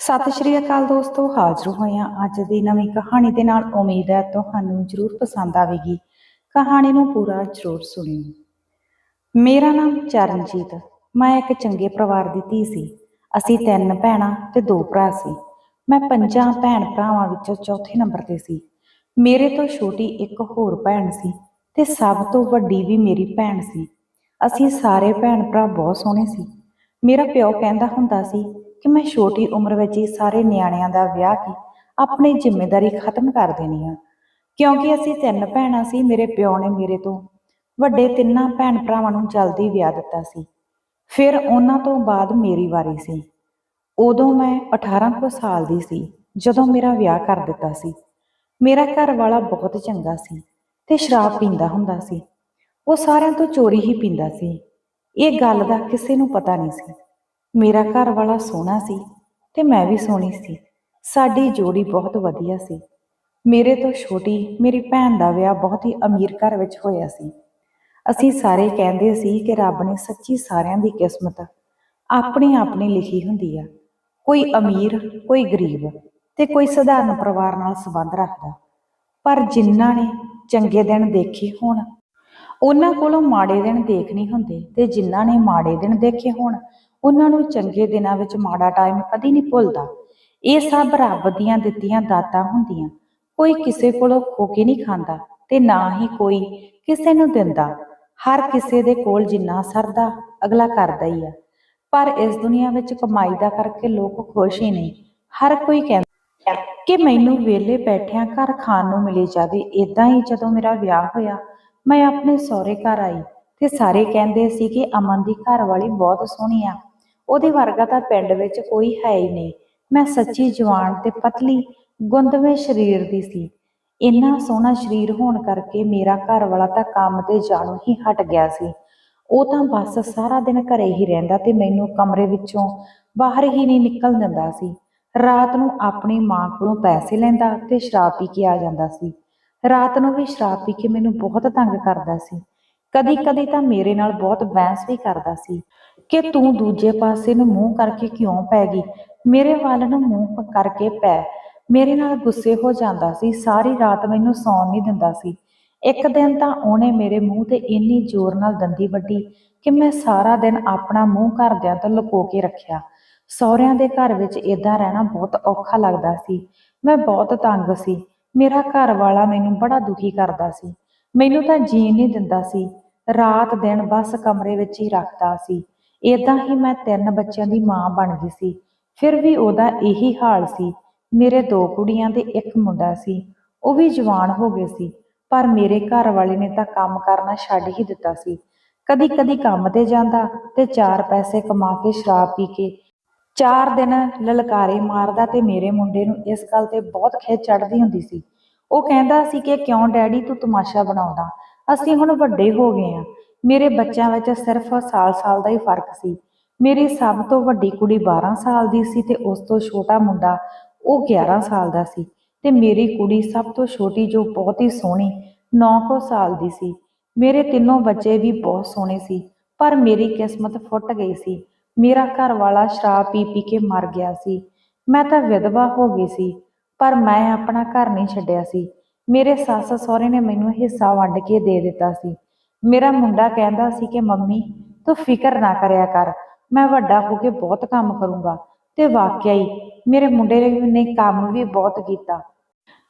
ਸਤਿ ਸ਼੍ਰੀ ਅਕਾਲ ਦੋਸਤੋ, ਹਾਜ਼ਰ ਹੋਏ ਹਾਂ ਅੱਜ ਦੀ ਨਵੀਂ ਕਹਾਣੀ ਦੇ ਨਾਲ ਉਮੀਦ ਹੈ ਤੁਹਾਨੂੰ ਜ਼ਰੂਰ ਪਸੰਦ ਆਵੇਗੀ। ਕਹਾਣੀ ਨੂੰ ਪੂਰਾ ਜ਼ਰੂਰ ਸੁਣਿਓ। ਮੇਰਾ ਨਾਮ ਚਰਨਜੀਤ, ਮੈਂ ਇੱਕ ਚੰਗੇ ਪਰਿਵਾਰ ਦੀ ਧੀ ਸੀ। ਅਸੀਂ ਤਿੰਨ ਭੈਣਾਂ ਤੇ ਦੋ ਭਰਾ ਸੀ। ਮੈਂ ਪੰਜਾਂ ਭੈਣ ਭਰਾਵਾਂ ਵਿੱਚੋਂ ਚੌਥੇ ਨੰਬਰ ਤੇ ਸੀ। ਮੇਰੇ ਤੋਂ ਛੋਟੀ ਇੱਕ ਹੋਰ ਭੈਣ ਸੀ ਤੇ ਸਭ ਤੋਂ ਵੱਡੀ ਵੀ ਮੇਰੀ ਭੈਣ ਸੀ। ਅਸੀਂ ਸਾਰੇ ਭੈਣ ਭਰਾ ਬਹੁਤ ਸੋਹਣੇ ਸੀ। ਮੇਰਾ ਪਿਓ ਕਹਿੰਦਾ ਹੁੰਦਾ ਸੀ ਕਿ ਮੈਂ ਛੋਟੀ ਉਮਰ ਵਿੱਚ ਹੀ ਸਾਰੇ ਨਿਆਣਿਆਂ ਦਾ ਵਿਆਹ ਕੀ ਆਪਣੀ ਜ਼ਿੰਮੇਵਾਰੀ ਖਤਮ ਕਰ ਦੇਣੀ ਆ। ਕਿਉਂਕਿ ਅਸੀਂ ਤਿੰਨ ਭੈਣਾਂ ਸੀ, ਮੇਰੇ ਪਿਓ ਨੇ ਮੇਰੇ ਤੋਂ ਵੱਡੇ ਤਿੰਨਾਂ ਭੈਣ ਭਰਾਵਾਂ ਨੂੰ ਜਲਦੀ ਵਿਆਹ ਦਿੱਤਾ ਸੀ। ਫਿਰ ਉਹਨਾਂ ਤੋਂ ਬਾਅਦ ਮੇਰੀ ਵਾਰੀ ਸੀ। ਉਦੋਂ ਮੈਂ 18 ਕੁ ਸਾਲ ਦੀ ਸੀ, ਜਦੋਂ ਮੇਰਾ ਵਿਆਹ ਕਰ ਦਿੱਤਾ ਸੀ। ਮੇਰਾ ਘਰ ਵਾਲਾ ਬਹੁਤ ਚੰਗਾ ਸੀ ਤੇ ਸ਼ਰਾਬ ਪੀਂਦਾ ਹੁੰਦਾ ਸੀ। ਉਹ ਸਾਰਿਆਂ ਤੋਂ ਚੋਰੀ ਹੀ ਪੀਂਦਾ ਸੀ। ਇਹ ਗੱਲ ਦਾ ਕਿਸੇ ਨੂੰ ਪਤਾ ਨਹੀਂ ਸੀ। ਮੇਰਾ ਘਰ ਵਾਲਾ ਸੋਹਣਾ ਸੀ ਤੇ ਮੈਂ ਵੀ ਸੋਹਣੀ ਸੀ। ਸਾਡੀ ਜੋੜੀ ਬਹੁਤ ਵਧੀਆ ਸੀ। ਮੇਰੇ ਤੋਂ ਛੋਟੀ ਮੇਰੀ ਭੈਣ ਦਾ ਵਿਆਹ ਬਹੁਤ ਹੀ ਅਮੀਰ ਘਰ ਵਿੱਚ ਹੋਇਆ ਸੀ। ਅਸੀਂ ਸਾਰੇ ਕਹਿੰਦੇ ਸੀ ਕਿ ਰੱਬ ਨੇ ਸੱਚੀ ਸਾਰਿਆਂ ਦੀ ਕਿਸਮਤ ਆਪਣੀ ਆਪਣੀ ਲਿਖੀ ਹੁੰਦੀ ਆ। ਕੋਈ ਅਮੀਰ, ਕੋਈ ਗਰੀਬ ਤੇ ਕੋਈ ਸਧਾਰਨ ਪਰਿਵਾਰ ਨਾਲ ਸੰਬੰਧ ਰੱਖਦਾ। ਪਰ ਜਿਨ੍ਹਾਂ ਨੇ ਚੰਗੇ ਦਿਨ ਦੇਖੇ ਹੋਣ ਉਹਨਾਂ ਕੋਲੋਂ ਮਾੜੇ ਦਿਨ ਦੇਖ ਨਹੀਂ ਹੁੰਦੇ ਤੇ ਜਿਨ੍ਹਾਂ ਨੇ ਮਾੜੇ ਦਿਨ ਦੇਖੇ ਹੋਣ, ਉਹਨਾਂ ਨੂੰ ਚੰਗੇ ਦਿਨਾਂ ਵਿੱਚ ਮਾੜਾ ਟਾਈਮ ਕਦੀ ਨਹੀਂ ਭੁੱਲਦਾ। ਇਹ ਸਭ ਰੱਬ ਦੀਆਂ ਦਿੱਤੀਆਂ ਦਾਤਾਂ ਹੁੰਦੀਆਂ। ਕੋਈ ਕਿਸੇ ਕੋਲੋਂ ਖੋ ਕੇ ਨਹੀਂ ਖਾਂਦਾ ਤੇ ਨਾ ਹੀ ਕੋਈ ਕਿਸੇ ਨੂੰ ਦਿੰਦਾ। ਹਰ ਕਿਸੇ ਦੇ ਕੋਲ ਜਿੰਨਾ ਸਰਦਾ, ਅਗਲਾ ਕਰਦਾ ਹੀ ਆ। ਪਰ ਇਸ ਦੁਨੀਆ ਵਿੱਚ ਕਮਾਈ ਦਾ ਕਰਕੇ ਲੋਕ ਖੁਸ਼ ਹੀ ਨਹੀਂ। ਹਰ ਕੋਈ ਕਹਿੰਦਾ ਕਿ ਮੈਨੂੰ ਵਿਹਲੇ ਬੈਠਿਆਂ ਘਰ ਖਾਣ ਨੂੰ ਮਿਲੇ ਜਾਵੇ। ਇਦਾਂ ਹੀ ਜਦੋਂ ਮੇਰਾ ਵਿਆਹ ਹੋਇਆ ਮੈਂ ਆਪਣੇ ਸਹੁਰੇ ਘਰ ਆਈ ਤੇ ਸਾਰੇ ਕਹਿੰਦੇ ਸੀ ਕਿ ਅਮਨ ਦੀ ਘਰ ਵਾਲੀ ਬਹੁਤ ਸੋਹਣੀ ਆ। ਉਹਦੇ ਵਰਗਾ ਤਾਂ ਪਿੰਡ ਵਿੱਚ ਕੋਈ ਹੈ ਹੀ ਨਹੀਂ। ਮੈਂ ਸੱਚੀ ਜਵਾਨ ਤੇ ਪਤਲੀ, ਗੁੰਦਵੇਂ ਸਰੀਰ ਦੀ ਸੀ। ਇੰਨਾ ਸੋਹਣਾ ਸਰੀਰ ਹੋਣ ਕਰਕੇ ਮੇਰਾ ਘਰ ਵਾਲਾ ਤਾਂ ਕੰਮ ਤੇ ਜਾਣੂ ਹੀ ਹਟ ਗਿਆ ਸੀ। ਉਹ ਤਾਂ ਬਸ ਸਾਰਾ ਦਿਨ ਘਰੇ ਹੀ ਰਹਿੰਦਾ ਤੇ ਮੈਨੂੰ ਕਮਰੇ ਵਿੱਚੋਂ ਬਾਹਰ ਹੀ ਨਹੀਂ ਨਿਕਲ ਦਿੰਦਾ ਸੀ। ਰਾਤ ਨੂੰ ਆਪਣੀ ਮਾਂ ਕੋਲੋਂ ਪੈਸੇ ਲੈਂਦਾ ਤੇ ਸ਼ਰਾਬ ਪੀ ਕੇ ਆ ਜਾਂਦਾ ਸੀ। ਰਾਤ ਨੂੰ ਵੀ ਸ਼ਰਾਬ ਪੀ ਕੇ ਮੈਨੂੰ ਬਹੁਤ ਤੰਗ ਕਰਦਾ ਸੀ। ਕਦੀ ਕਦੀ ਤਾਂ ਮੇਰੇ ਨਾਲ ਬਹੁਤ ਬਹਿਸ ਵੀ ਕਰਦਾ ਸੀ ਕਿ ਤੂੰ ਦੂਜੇ ਪਾਸੇ ਨੂੰ ਮੂੰਹ ਕਰਕੇ ਕਿਉਂ ਪੈ ਗਈ? ਮੇਰੇ ਵੱਲ ਨੂੰ ਮੂੰਹ ਕਰਕੇ ਪੈ। ਮੇਰੇ ਨਾਲ ਗੁੱਸੇ ਹੋ ਜਾਂਦਾ ਸੀ। ਸਾਰੀ ਰਾਤ ਮੈਨੂੰ ਸੌਣ ਨਹੀਂ ਦਿੰਦਾ ਸੀ। ਇੱਕ ਦਿਨ ਤਾਂ ਉਹਨੇ ਮੇਰੇ ਮੂੰਹ ਤੇ ਇੰਨੀ ਜ਼ੋਰ ਨਾਲ ਦੰਦੀ ਵੱਢੀ ਕਿ ਮੈਂ ਸਾਰਾ ਦਿਨ ਆਪਣਾ ਮੂੰਹ ਘਰਦਿਆਂ ਤੋਂ ਲੁਕੋ ਕੇ ਰੱਖਿਆ। ਸਹੁਰਿਆਂ ਦੇ ਘਰ ਵਿੱਚ ਇਦਾਂ ਰਹਿਣਾ ਬਹੁਤ ਔਖਾ ਲੱਗਦਾ ਸੀ। ਮੈਂ ਬਹੁਤ ਤੰਗ ਸੀ। ਮੇਰਾ ਘਰ ਵਾਲਾ ਮੈਨੂੰ ਬੜਾ ਦੁਖੀ ਕਰਦਾ ਸੀ। ਮੈਨੂੰ ਤਾਂ ਜੀਣ ਨਹੀਂ ਦਿੰਦਾ ਸੀ। ਰਾਤ ਦਿਨ ਬਸ ਕਮਰੇ ਵਿੱਚ ਹੀ ਰੱਖਦਾ ਸੀ। ਇਦਾਂ ਹੀ ਮੈਂ ਤਿੰਨ ਬੱਚਿਆਂ ਦੀ ਮਾਂ ਬਣ ਗਈ ਸੀ। ਫਿਰ ਵੀ ਉਹਦਾ ਇਹੀ ਹਾਲ ਸੀ। ਮੇਰੇ ਦੋ ਕੁੜੀਆਂ ਤੇ ਇੱਕ ਮੁੰਡਾ ਸੀ। ਉਹ ਵੀ ਜਵਾਨ ਹੋ ਗਏ ਸੀ। ਪਰ ਮੇਰੇ ਘਰ ਵਾਲੇ ਨੇ ਤਾਂ ਕੰਮ ਕਰਨਾ ਛੱਡ ਹੀ ਦਿੱਤਾ ਸੀ। ਕਦੀ ਕਦੀ ਕੰਮ ਤੇ ਜਾਂਦਾ ਤੇ ਚਾਰ ਪੈਸੇ ਕਮਾ ਕੇ ਸ਼ਰਾਬ ਪੀ ਕੇ ਚਾਰ ਦਿਨ ਲਲਕਾਰੇ ਮਾਰਦਾ ਤੇ ਮੇਰੇ ਮੁੰਡੇ ਨੂੰ ਇਸ ਗੱਲ ਤੇ ਬਹੁਤ ਖਿੱਚ ਚੜਦੀ ਹੁੰਦੀ ਸੀ। ਉਹ ਕਹਿੰਦਾ ਸੀ ਕਿ ਕਿਉਂ ਡੈਡੀ ਤੂੰ ਤਮਾਸ਼ਾ ਬਣਾਉਂਦਾ? ਅਸੀਂ ਹੁਣ ਵੱਡੇ ਹੋ ਗਏ ਆ ਮੇਰੇ ਬੱਚਿਆਂ ਵਿੱਚ ਸਿਰਫ ਸਾਲ-ਸਾਲ ਦਾ ਹੀ ਫ਼ਰਕ ਸੀ। ਮੇਰੀ ਸਭ ਤੋਂ ਵੱਡੀ ਕੁੜੀ 12 ਸਾਲ ਦੀ ਸੀ ਤੇ ਉਸ ਤੋਂ ਛੋਟਾ ਮੁੰਡਾ ਉਹ 11 ਸਾਲ ਦਾ ਸੀ। ਤੇ ਮੇਰੀ ਕੁੜੀ ਸਭ ਤੋਂ ਛੋਟੀ ਜੋ ਬਹੁਤ ਹੀ ਸੋਹਣੀ 9 ਕੁ ਸਾਲ ਦੀ ਸੀ। ਮੇਰੇ ਤਿੰਨੋਂ ਬੱਚੇ ਵੀ ਬਹੁਤ ਸੋਹਣੇ ਸੀ, ਪਰ ਮੇਰੀ ਕਿਸਮਤ ਫੁੱਟ ਗਈ ਸੀ। ਮੇਰਾ ਘਰ ਵਾਲਾ ਸ਼ਰਾਬ ਪੀ ਪੀ ਕੇ ਮਰ ਗਿਆ ਸੀ। ਮੈਂ ਤਾਂ ਵਿਧਵਾ ਹੋ ਗਈ ਸੀ, ਪਰ ਮੈਂ ਆਪਣਾ ਘਰ ਨਹੀਂ ਛੱਡਿਆ ਸੀ। ਮੇਰੇ ਸੱਸ ਸਹੁਰੇ ਨੇ ਮੈਨੂੰ ਹਿੱਸਾ ਵੰਡ ਕੇ ਦੇ ਦਿੱਤਾ ਸੀ। ਮੇਰਾ ਮੁੰਡਾ ਕਹਿੰਦਾ ਸੀ ਕਿ, ਮੰਮੀ, ਤੂੰ ਫਿਕਰ ਨਾ ਕਰਿਆ ਕਰ। ਮੈਂ ਵੱਡਾ ਹੋ ਕੇ ਬਹੁਤ ਕੰਮ ਕਰੂੰਗਾ। ਤੇ ਵਾਕਿਆ ਹੀ, ਮੇਰੇ ਮੁੰਡੇ ਨੇ ਕੰਮ ਵੀ ਬਹੁਤ ਕੀਤਾ।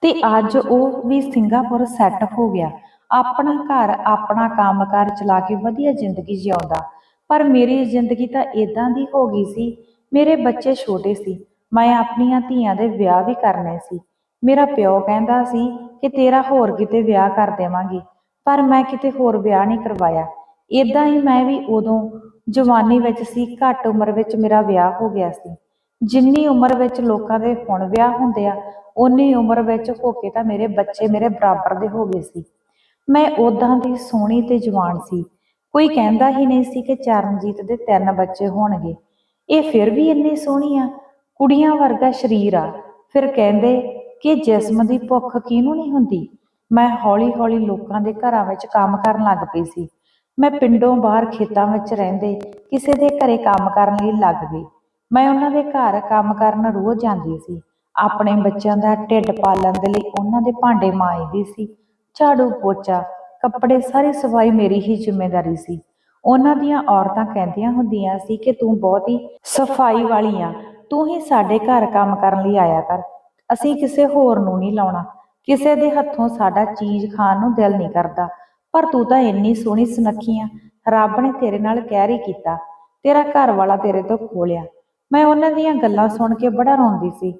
ਤੇ ਅੱਜ ਉਹ ਵੀ ਸਿੰਗਾਪੁਰ ਸੈੱਟ ਹੋ ਗਿਆ। ਆਪਣਾ ਘਰ ਆਪਣਾ ਕੰਮਕਾਰ ਚਲਾ ਕੇ ਵਧੀਆ ਜ਼ਿੰਦਗੀ ਜਿਉਂਦਾ। ਪਰ ਮੇਰੀ ਜ਼ਿੰਦਗੀ ਤਾਂ ਇਦਾਂ ਦੀ ਹੋ ਗਈ ਸੀ। ਮੇਰੇ ਬੱਚੇ ਛੋਟੇ ਸੀ। ਮੈਂ ਆਪਣੀਆਂ ਧੀਆਂ ਦੇ ਵਿਆਹ ਵੀ ਕਰਨੇ ਸੀ। ਮੇਰਾ ਪਿਓ ਕਹਿੰਦਾ ਸੀ ਕਿ ਤੇਰਾ ਹੋਰ ਕਿਤੇ ਵਿਆਹ ਕਰ ਦੇਵਾਂਗੇ, ਪਰ ਮੈਂ ਕਿਤੇ ਹੋਰ ਵਿਆਹ ਨਹੀਂ ਕਰਵਾਇਆ। ਇਦਾਂ ਹੀ ਮੈਂ ਵੀ ਉਦੋਂ ਜਵਾਨੀ ਵਿੱਚ ਸੀ, ਘੱਟ ਉਮਰ ਵਿੱਚ ਮੇਰਾ ਵਿਆਹ ਹੋ ਗਿਆ ਸੀ। ਜਿੰਨੀ ਉਮਰ ਵਿੱਚ ਲੋਕਾਂ ਦੇ ਹੁਣ ਵਿਆਹ ਹੁੰਦੇ ਆ ਉਨੀ ਉਮਰ ਵਿੱਚ ਹੋ ਕੇ ਤਾਂ ਮੇਰੇ ਬੱਚੇ ਮੇਰੇ ਬਰਾਬਰ ਦੇ ਹੋ ਗਏ ਸੀ। ਮੈਂ ਉਦਾਂ ਦੀ ਸੋਹਣੀ ਤੇ ਜਵਾਨ ਸੀ। ਕੋਈ ਕਹਿੰਦਾ ਹੀ ਨਹੀਂ ਸੀ ਕਿ ਚਰਨਜੀਤ ਦੇ ਤਿੰਨ ਬੱਚੇ ਹੋਣਗੇ। ਇਹ ਫਿਰ ਵੀ ਇੰਨੀ ਸੋਹਣੀ ਆ? ਕੁੜੀਆਂ ਵਰਗਾ ਸਰੀਰ ਆ। ਫਿਰ ਕਹਿੰਦੇ ਕਿ ਜਿਸਮ ਦੀ ਭੁੱਖ ਕਿਹਨੂੰ ਨਹੀਂ ਹੁੰਦੀ? ਮੈਂ ਹੌਲੀ-ਹੌਲੀ ਲੋਕਾਂ ਦੇ ਘਰਾਂ ਵਿੱਚ ਕੰਮ ਕਰਨ ਲੱਗ ਪਈ ਸੀ। ਮੈਂ ਪਿੰਡੋਂ ਬਾਹਰ ਖੇਤਾਂ ਵਿੱਚ ਰਹਿੰਦੇ ਕਿਸੇ ਦੇ ਘਰੇ ਕੰਮ ਕਰਨ ਲਈ ਲੱਗ ਗਈ। ਮੈਂ ਉਹਨਾਂ ਦੇ ਘਰ ਕੰਮ ਕਰਨ ਰੋਜ਼ ਜਾਂਦੀ ਸੀ। ਆਪਣੇ ਬੱਚਿਆਂ ਦਾ ਢਿੱਡ ਪਾਲਣ ਦੇ ਲਈ ਉਹਨਾਂ ਦੇ ਭਾਂਡੇ ਮਾਂਜਦੀ ਸੀ। ਝਾੜੂ ਪੋਚਾ ਕੱਪੜੇ ਸਾਰੀ ਸਫ਼ਾਈ ਮੇਰੀ ਹੀ ਜ਼ਿੰਮੇਵਾਰੀ ਸੀ। ਉਹਨਾਂ ਦੀਆਂ ਔਰਤਾਂ ਕਹਿੰਦੀਆਂ ਹੁੰਦੀਆਂ ਸੀ ਕਿ ਤੂੰ ਬਹੁਤ ਹੀ ਸਫ਼ਾਈ ਵਾਲੀ ਆ, ਤੂੰ ਹੀ ਸਾਡੇ ਘਰ ਕੰਮ ਕਰਨ ਲਈ ਆਇਆ ਕਰ। ਅਸੀਂ ਕਿਸੇ ਹੋਰ ਨੂੰ ਨਹੀਂ ਲਾਉਣਾ, ਕਿਸੇ ਦੇ ਹੱਥੋਂ ਸਾਡਾ ਚੀਜ਼ ਖਾਣ ਨੂੰ ਦਿਲ ਨਹੀਂ ਕਰਦਾ। ਪਰ ਤੂੰ ਤਾਂ ਇੰਨੀ ਸੋਹਣੀ ਸੁਨੱਖੀ ਆ, ਰੱਬ ਨੇ ਤੇਰੇ ਨਾਲ ਕਹਿਰ ਹੀ ਕੀਤਾ, ਤੇਰਾ ਘਰ ਵਾਲਾ ਤੇਰੇ ਤੋਂ ਖੋਲਿਆ। ਮੈਂ ਉਹਨਾਂ ਦੀਆਂ ਗੱਲਾਂ ਸੁਣ ਕੇ ਬੜਾ ਰੋਂਦੀ ਸੀ।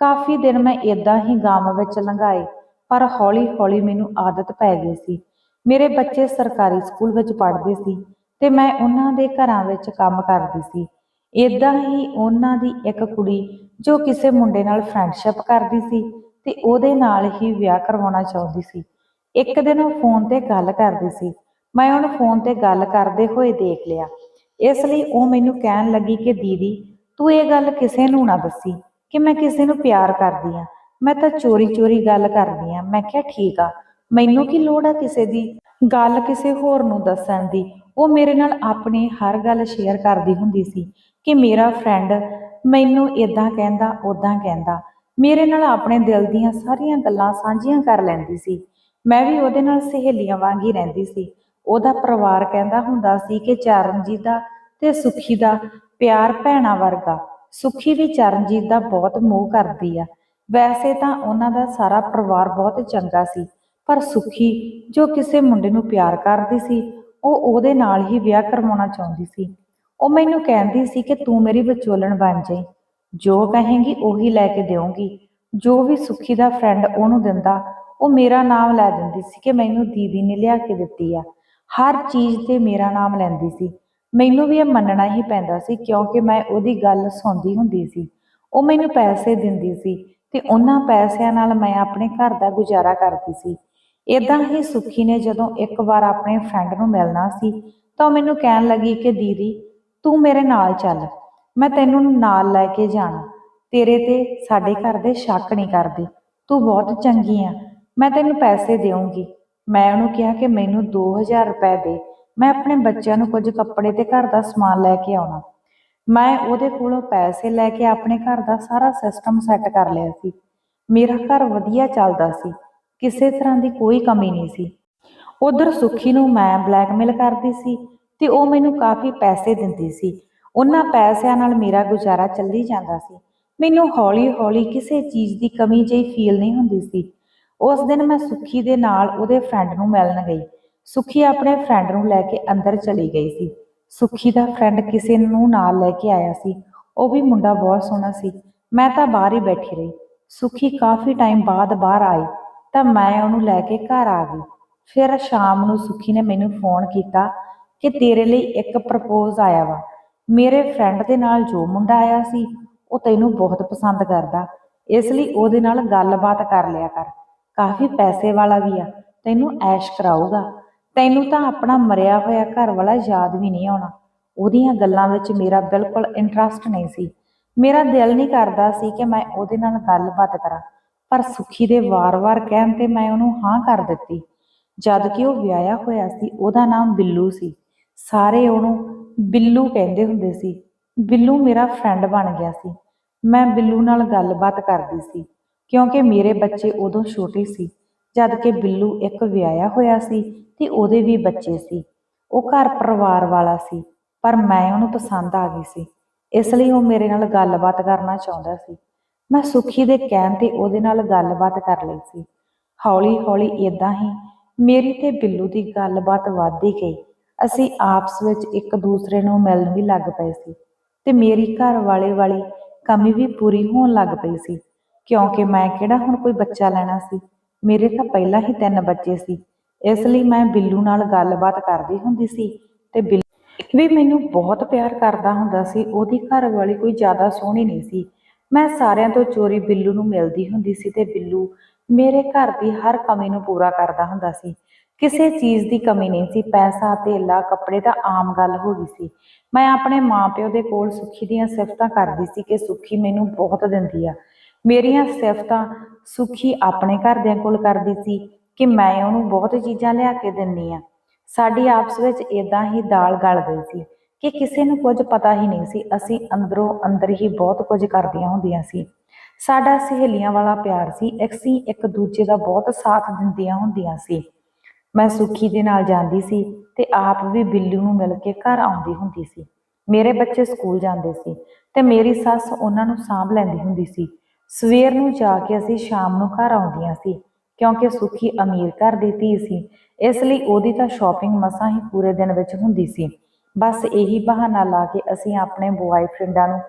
ਕਾਫੀ ਦਿਨ ਮੈਂ ਇਦਾਂ ਹੀ ਗਾਮ ਵਿੱਚ ਲੰਘਾਏ, ਪਰ ਹੌਲੀ-ਹੌਲੀ ਮੈਨੂੰ ਆਦਤ ਪੈ ਗਈ ਸੀ। ਮੇਰੇ ਬੱਚੇ ਸਰਕਾਰੀ ਸਕੂਲ ਵਿੱਚ ਪੜ੍ਹਦੇ ਸੀ ਤੇ ਮੈਂ ਉਹਨਾਂ ਦੇ ਘਰਾਂ ਵਿੱਚ ਕੰਮ ਕਰਦੀ ਸੀ। ਇਦਾਂ ਹੀ ਉਹਨਾਂ ਦੀ ਇੱਕ ਕੁੜੀ ਜੋ ਕਿਸੇ ਮੁੰਡੇ ਨਾਲ ਫਰੈਂਡਸ਼ਿਪ ਕਰਦੀ ਸੀ ਤੇ ਉਹਦੇ ਨਾਲ ਹੀ ਵਿਆਹ ਕਰਵਾਉਣਾ ਚਾਹੁੰਦੀ ਸੀ। ਇੱਕ ਦਿਨ ਉਹ ਫੋਨ ਤੇ ਗੱਲ ਕਰਦੀ ਸੀ। ਮੈਂ ਉਹਨੂੰ ਫੋਨ ਤੇ ਗੱਲ ਕਰਦੇ ਹੋਏ ਦੇਖ ਲਿਆ। ਇਸ ਲਈ ਉਹ ਮੈਨੂੰ ਕਹਿਣ ਲੱਗੀ ਕਿ ਦੀਦੀ, ਤੂੰ ਇਹ ਗੱਲ ਕਿਸੇ ਨੂੰ ਨਾ ਦੱਸੀ ਕਿ ਮੈਂ ਕਿਸੇ ਨੂੰ ਪਿਆਰ ਕਰਦੀ ਆ ਮੈਂ ਤਾਂ ਚੋਰੀ ਚੋਰੀ ਗੱਲ ਕਰਦੀ ਆ ਮੈਂ ਕਿਹਾ, ਠੀਕ ਆ। ਮੈਨੂੰ ਕੀ ਲੋੜ ਆ ਕਿਸੇ ਦੀ? ਗੱਲ ਕਿਸੇ ਹੋਰ ਨੂੰ ਦੱਸਣ ਦੀ। ਉਹ ਮੇਰੇ ਨਾਲ ਆਪਣੀ ਹਰ ਗੱਲ ਸ਼ੇਅਰ ਕਰਦੀ ਹੁੰਦੀ ਸੀ ਕਿ ਮੇਰਾ ਫਰੈਂਡ ਮੈਨੂੰ ਇਦਾਂ ਕਹਿੰਦਾ ਉਦਾਂ ਕਹਿੰਦਾ। ਮੇਰੇ ਨਾਲ ਆਪਣੇ ਦਿਲ ਦੀਆਂ ਸਾਰੀਆਂ ਗੱਲਾਂ ਸਾਂਝੀਆਂ ਕਰ ਲੈਂਦੀ ਸੀ। ਮੈਂ ਵੀ ਉਹਦੇ ਨਾਲ ਸਹੇਲੀਆਂ ਵਾਂਗ ਹੀ ਰਹਿੰਦੀ ਸੀ। ਉਹਦਾ ਪਰਿਵਾਰ ਕਹਿੰਦਾ ਹੁੰਦਾ ਸੀ ਕਿ ਚਰਨਜੀਤ ਦਾ ਤੇ ਸੁਖੀ ਦਾ ਪਿਆਰ ਭੈਣਾ ਵਰਗਾ। ਸੁਖੀ ਵੀ ਚਰਨਜੀਤ ਦਾ ਬਹੁਤ ਮੋਹ ਕਰਦੀ ਆ। ਵੈਸੇ ਤਾਂ ਉਹਨਾਂ ਦਾ ਸਾਰਾ ਪਰਿਵਾਰ ਬਹੁਤ ਚੰਗਾ ਸੀ। ਪਰ ਸੁਖੀ, ਜੋ ਕਿਸੇ ਮੁੰਡੇ ਨੂੰ ਪਿਆਰ ਕਰਦੀ ਸੀ, ਉਹ ਉਹਦੇ ਨਾਲ ਹੀ ਵਿਆਹ ਕਰਵਾਉਣਾ ਚਾਹੁੰਦੀ ਸੀ। ਉਹ ਮੈਨੂੰ ਕਹਿੰਦੀ ਸੀ ਕਿ ਤੂੰ ਮੇਰੀ ਵਿਚੋਲਣ ਬਣ ਜਾਈ। ਜੋ ਕਹੇਂਗੀ, ਉਹੀ ਲੈ ਕੇ ਦੇਵਾਂਗੀ ਜੋ ਵੀ ਸੁਖੀ ਦਾ ਫਰੈਂਡ ਉਹਨੂੰ ਦਿੰਦਾ, ਉਹ ਮੇਰਾ ਨਾਮ ਲੈ ਦਿੰਦੀ ਸੀ ਕਿ ਮੈਨੂੰ ਦੀਦੀ ਨੇ ਲਿਆ ਕੇ ਦਿੱਤੀ ਆ। ਹਰ ਚੀਜ਼ ਤੇ ਮੇਰਾ ਨਾਮ ਲੈਂਦੀ ਸੀ। ਮੈਨੂੰ ਵੀ ਇਹ ਮੰਨਣਾ ਹੀ ਪੈਂਦਾ ਸੀ, ਕਿਉਂਕਿ ਮੈਂ ਉਹਦੀ ਗੱਲ ਸੁਣਦੀ ਹੁੰਦੀ ਸੀ। ਉਹ ਮੈਨੂੰ ਪੈਸੇ ਦਿੰਦੀ ਸੀ ਤੇ ਉਹਨਾਂ ਪੈਸਿਆਂ ਨਾਲ ਮੈਂ ਆਪਣੇ ਘਰ ਦਾ ਗੁਜ਼ਾਰਾ ਕਰਦੀ ਸੀ। ਇਦਾਂ ਹੀ ਸੁਖੀ ਨੇ ਜਦੋਂ ਇੱਕ ਵਾਰ ਆਪਣੇ ਫਰੈਂਡ ਨੂੰ ਮਿਲਣਾ ਸੀ, ਤਾਂ ਉਹ ਮੈਨੂੰ ਕਹਿਣ ਲੱਗੀ ਕਿ ਦੀਦੀ, ਤੂੰ ਮੇਰੇ ਨਾਲ ਚੱਲ, ਮੈਂ ਤੈਨੂੰ ਨਾਲ ਲੈ ਕੇ ਜਾਣਾ। ਤੇਰੇ ਤੇ ਸਾਡੇ ਘਰ ਦੇ ਸ਼ੱਕ ਨਹੀਂ ਕਰਦੇ, ਤੂੰ ਬਹੁਤ ਚੰਗੀ ਆ, ਮੈਂ ਤੈਨੂੰ ਪੈਸੇ ਦੇਵਾਂਗੀ ਮੈਂ ਉਹਨੂੰ ਕਿਹਾ ਕਿ ਮੈਨੂੰ 2000 ਰੁਪਏ ਦੇ, ਮੈਂ ਆਪਣੇ ਬੱਚਿਆਂ ਨੂੰ ਕੁਝ ਕੱਪੜੇ ਤੇ ਘਰ ਦਾ ਸਮਾਨ ਲੈ ਕੇ ਆਉਣਾ। ਮੈਂ ਉਹਦੇ ਕੋਲੋਂ ਪੈਸੇ ਲੈ ਕੇ ਆਪਣੇ ਘਰ ਦਾ ਸਾਰਾ ਸਿਸਟਮ ਸੈੱਟ ਕਰ ਲਿਆ ਸੀ। ਮੇਰਾ ਘਰ ਵਧੀਆ ਚੱਲਦਾ ਸੀ। ਕਿਸੇ ਤਰ੍ਹਾਂ ਦੀ ਕੋਈ ਕਮੀ ਨਹੀਂ ਸੀ। ਉਧਰ ਸੁਖੀ ਨੂੰ ਮੈਂ ਬਲੈਕਮੇਲ ਕਰਦੀ ਸੀ ਤੇ ਉਹ ਮੈਨੂੰ ਕਾਫੀ ਪੈਸੇ ਦਿੰਦੀ ਸੀ। ਉਹਨਾਂ ਪੈਸਿਆਂ ਨਾਲ ਮੇਰਾ ਗੁਜ਼ਾਰਾ ਚੱਲੀ ਜਾਂਦਾ ਸੀ। ਮੈਨੂੰ ਹੌਲੀ-ਹੌਲੀ ਕਿਸੇ ਚੀਜ਼ ਦੀ ਕਮੀ ਜਿਹੀ ਫੀਲ ਨਹੀਂ ਹੁੰਦੀ ਸੀ। ਉਸ ਦਿਨ ਮੈਂ ਸੁਖੀ ਦੇ ਨਾਲ ਉਹਦੇ ਫਰੈਂਡ ਨੂੰ ਮਿਲਣ ਗਈ। ਸੁਖੀ ਆਪਣੇ ਫਰੈਂਡ ਨੂੰ ਲੈ ਕੇ ਅੰਦਰ ਚਲੀ ਗਈ ਸੀ। ਸੁਖੀ ਦਾ ਫਰੈਂਡ ਕਿਸੇ ਨੂੰ ਨਾਲ ਲੈ ਕੇ ਆਇਆ ਸੀ। ਉਹ ਵੀ ਮੁੰਡਾ ਬਹੁਤ ਸੋਹਣਾ ਸੀ। ਮੈਂ ਤਾਂ ਬਾਹਰ ਹੀ ਬੈਠੀ ਰਹੀ। ਸੁਖੀ ਕਾਫੀ ਟਾਈਮ ਬਾਅਦ ਬਾਹਰ ਆਈ। ਤਾਂ ਮੈਂ ਉਹਨੂੰ ਲੈ ਕੇ ਘਰ ਆ ਗਈ। ਫਿਰ ਸ਼ਾਮ ਨੂੰ ਸੁਖੀ ਨੇ ਮੈਨੂੰ ਫੋਨ ਕੀਤਾ ਕਿ ਤੇਰੇ ਲਈ ਇੱਕ ਪ੍ਰਪੋਜ਼ ਆਇਆ ਵਾ। ਮੇਰੇ ਫਰੈਂਡ ਦੇ ਨਾਲ ਜੋ ਮੁੰਡਾ ਆਇਆ ਸੀ, ਉਹ ਤੈਨੂੰ ਬਹੁਤ ਪਸੰਦ ਕਰਦਾ। ਇਸ ਲਈ ਉਹਦੇ ਨਾਲ ਗੱਲਬਾਤ ਕਰ ਲਿਆ ਕਰ। ਕਾਫੀ ਪੈਸੇ ਵਾਲਾ ਵੀ ਆ, ਤੈਨੂੰ ਐਸ਼ ਕਰਾਊਗਾ। ਤੈਨੂੰ ਤਾਂ ਆਪਣਾ ਮਰਿਆ ਹੋਇਆ ਘਰ ਵਾਲਾ ਯਾਦ ਵੀ ਨਹੀਂ ਆਉਣਾ। ਉਹਦੀਆਂ ਗੱਲਾਂ ਵਿੱਚ ਮੇਰਾ ਬਿਲਕੁਲ ਇੰਟਰਸਟ ਨਹੀਂ ਸੀ। ਮੇਰਾ ਦਿਲ ਨਹੀਂ ਕਰਦਾ ਸੀ ਕਿ ਮੈਂ ਉਹਦੇ ਨਾਲ ਗੱਲਬਾਤ ਕਰਾਂ। ਪਰ ਸੁਖੀ ਦੇ ਵਾਰ-ਵਾਰ ਕਹਿਣ ਤੇ ਮੈਂ ਉਹਨੂੰ ਹਾਂ ਕਰ ਦਿੱਤੀ। ਜਦ ਕਿ ਉਹ ਵਿਆਹਿਆ ਹੋਇਆ ਸੀ, ਉਹਦਾ ਨਾਮ ਬਿੱਲੂ ਸੀ। ਸਾਰੇ ਉਹਨੂੰ ਬਿੱਲੂ ਕਹਿੰਦੇ ਹੁੰਦੇ ਸੀ। ਬਿੱਲੂ ਮੇਰਾ ਫਰੈਂਡ ਬਣ ਗਿਆ ਸੀ। ਮੈਂ ਬਿੱਲੂ ਨਾਲ ਗੱਲਬਾਤ ਕਰਦੀ ਸੀ, ਕਿਉਂਕਿ ਮੇਰੇ ਬੱਚੇ ਉਦੋਂ ਛੋਟੇ ਸੀ। ਜਦ ਕਿ ਬਿੱਲੂ ਇੱਕ ਵਿਆਹਿਆ ਹੋਇਆ ਸੀ ਤੇ ਉਹਦੇ ਵੀ ਬੱਚੇ ਸੀ। ਉਹ ਘਰ ਪਰਿਵਾਰ ਵਾਲਾ ਸੀ, ਪਰ ਮੈਂ ਉਹਨੂੰ ਪਸੰਦ ਆ ਗਈ ਸੀ। ਇਸ ਲਈ ਉਹ ਮੇਰੇ ਨਾਲ ਗੱਲਬਾਤ ਕਰਨਾ ਚਾਹੁੰਦਾ ਸੀ। ਮੈਂ ਸੁਖੀ ਦੇ ਕਹਿਣ ਤੇ ਉਹਦੇ ਨਾਲ ਗੱਲਬਾਤ ਕਰ ਲਈ ਸੀ। ਹੌਲੀ ਹੌਲੀ ਇਦਾਂ ਹੀ ਮੇਰੀ ਤੇ ਬਿੱਲੂ ਦੀ ਗੱਲਬਾਤ ਵੱਧਦੀ ਗਈ। ਅਸੀਂ ਆਪਸ ਵਿੱਚ ਇੱਕ ਦੂਸਰੇ ਨੂੰ ਮਿਲਣ ਵੀ ਲੱਗ ਪਏ ਸੀ ਤੇ ਮੇਰੀ ਘਰ ਵਾਲੇ ਵਾਲੀ ਕਮੀ ਵੀ ਪੂਰੀ ਹੋਣ ਲੱਗ ਪਈ ਸੀ। ਕਿਉਂਕਿ ਮੈਂ ਕਿਹੜਾ ਹੁਣ ਕੋਈ ਬੱਚਾ ਲੈਣਾ ਸੀ? ਮੇਰੇ ਤਾਂ ਪਹਿਲਾਂ ਹੀ ਤਿੰਨ ਬੱਚੇ ਸੀ। ਇਸ ਲਈ ਮੈਂ ਬਿੱਲੂ ਨਾਲ ਗੱਲਬਾਤ ਕਰਦੀ ਹੁੰਦੀ ਸੀ ਤੇ ਬਿੱਲੂ ਵੀ ਮੈਨੂੰ ਬਹੁਤ ਪਿਆਰ ਕਰਦਾ ਹੁੰਦਾ ਸੀ। ਉਹਦੀ ਘਰ ਵਾਲੀ ਕੋਈ ਜ਼ਿਆਦਾ ਸੋਹਣੀ ਨਹੀਂ ਸੀ। ਮੈਂ ਸਾਰਿਆਂ ਤੋਂ ਚੋਰੀ ਬਿੱਲੂ ਨੂੰ ਮਿਲਦੀ ਹੁੰਦੀ ਸੀ ਤੇ ਬਿੱਲੂ ਮੇਰੇ ਘਰ ਦੀ ਹਰ ਕਮੀ ਨੂੰ ਪੂਰਾ ਕਰਦਾ ਹੁੰਦਾ ਸੀ। ਕਿਸੇ ਚੀਜ਼ ਦੀ ਕਮੀ ਨਹੀਂ ਸੀ, ਪੈਸਾ, ਧੇਲਾ, ਕੱਪੜੇ ਤਾਂ ਆਮ ਗੱਲ ਹੋ ਗਈ ਸੀ। ਮੈਂ ਆਪਣੇ ਮਾਪਿਓ ਦੇ ਕੋਲ ਸੁੱਖੀ ਦੀਆਂ ਸਿਫਤਾਂ ਕਰਦੀ ਸੀ ਕਿ ਸੁੱਖੀ ਮੈਨੂੰ ਬਹੁਤ ਦਿੰਦੀ ਆ। ਮੇਰੀਆਂ ਸਿਫਤਾਂ ਸੁਖੀ ਆਪਣੇ ਘਰਦਿਆਂ ਕੋਲ ਕਰਦੀ ਸੀ ਕਿ ਮੈਂ ਉਹਨੂੰ ਬਹੁਤ ਚੀਜ਼ਾਂ ਲਿਆ ਕੇ ਦਿੰਨੀ ਆ। ਸਾਡੀ ਆਪਸ ਵਿੱਚ ਇਦਾਂ ਹੀ ਦਾਲ ਗਲ ਗਈ ਸੀ। ਕਿ ਕਿਸੇ ਨੂੰ ਕੁਝ ਪਤਾ ਹੀ ਨਹੀਂ ਸੀ। ਅਸੀਂ ਅੰਦਰੋਂ ਅੰਦਰ ਹੀ ਬਹੁਤ ਕੁਝ ਕਰਦੀਆਂ ਹੁੰਦੀਆਂ ਸੀ। ਸਾਡਾ ਸਹੇਲੀਆਂ ਵਾਲਾ ਪਿਆਰ ਸੀ। ਅਸੀਂ ਇੱਕ ਦੂਜੇ ਦਾ ਬਹੁਤ ਸਾਥ ਦਿੰਦੀਆਂ ਹੁੰਦੀਆਂ ਸੀ। ਮੈਂ ਸੁੱਖੀ ਦੇ ਨਾਲ ਜਾਂਦੀ ਸੀ ਤੇ ਆਪ ਵੀ ਬਿੱਲੂ ਨੂੰ ਮਿਲ ਕੇ ਘਰ ਆਉਂਦੀ ਹੁੰਦੀ ਸੀ। ਮੇਰੇ ਬੱਚੇ ਸਕੂਲ ਜਾਂਦੇ ਸੀ ਤੇ ਮੇਰੀ ਸੱਸ ਉਹਨਾਂ ਨੂੰ ਸਾਂਭ ਲੈਂਦੀ ਹੁੰਦੀ ਸੀ। ਸਵੇਰ ਨੂੰ ਜਾ ਕੇ ਅਸੀਂ ਸ਼ਾਮ ਨੂੰ ਘਰ ਆਉਂਦੀਆਂ ਸੀ, ਕਿਉਂਕਿ ਸੁੱਖੀ ਅਮੀਰ ਘਰ ਦੀ ਧੀ ਸੀ। ਇਸ ਲਈ ਉਹਦੀ ਤਾਂ ਸ਼ਾਪਿੰਗ ਮਸਾਂ ਹੀ ਪੂਰੇ ਦਿਨ ਵਿੱਚ ਹੁੰਦੀ ਸੀ। ਬਸ ਇਹੀ ਬਹਾਨਾ ਲਾ ਕੇ ਅਸੀਂ ਆਪਣੇ ਬੁਆਏਫ੍ਰੈਂਡਾਂ ਨੂੰ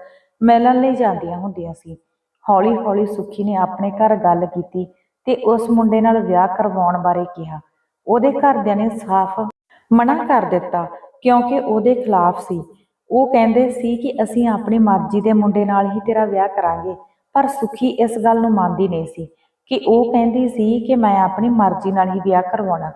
ਮਿਲਣ ਲਈ ਜਾਂਦੀਆਂ ਹੁੰਦੀਆਂ ਸੀ। ਹੌਲੀ ਹੌਲੀ ਸੁਖੀ ਨੇ ਆਪਣੇ ਘਰ ਗੱਲ ਕੀਤੀ ਤੇ ਉਸ ਮੁੰਡੇ ਨਾਲ ਵਿਆਹ ਕਰਵਾਉਣ ਬਾਰੇ ਕਿਹਾ। ਉਹਦੇ ਘਰਦਿਆਂ ਨੇ ਸਾਫ਼ ਮਨਾ ਕਰ ਦਿੱਤਾ ਕਿਉਂਕਿ ਉਹਦੇ ਖਿਲਾਫ ਸੀ। ਉਹ ਕਹਿੰਦੇ ਸੀ ਕਿ ਅਸੀਂ ਆਪਣੀ ਮਰਜ਼ੀ ਦੇ ਮੁੰਡੇ ਨਾਲ ਹੀ ਤੇਰਾ ਵਿਆਹ ਕਰਾਂਗੇ, ਪਰ ਸੁਖੀ ਇਸ ਗੱਲ ਨੂੰ ਮੰਨਦੀ ਨਹੀਂ ਸੀ ਕਿ ਉਹ ਕਹਿੰਦੀ ਸੀ ਕਿ ਮੈਂ ਆਪਣੀ ਮਰਜ਼ੀ ਨਾਲ ਹੀ ਵਿਆਹ ਕਰਵਾਉਣਾ।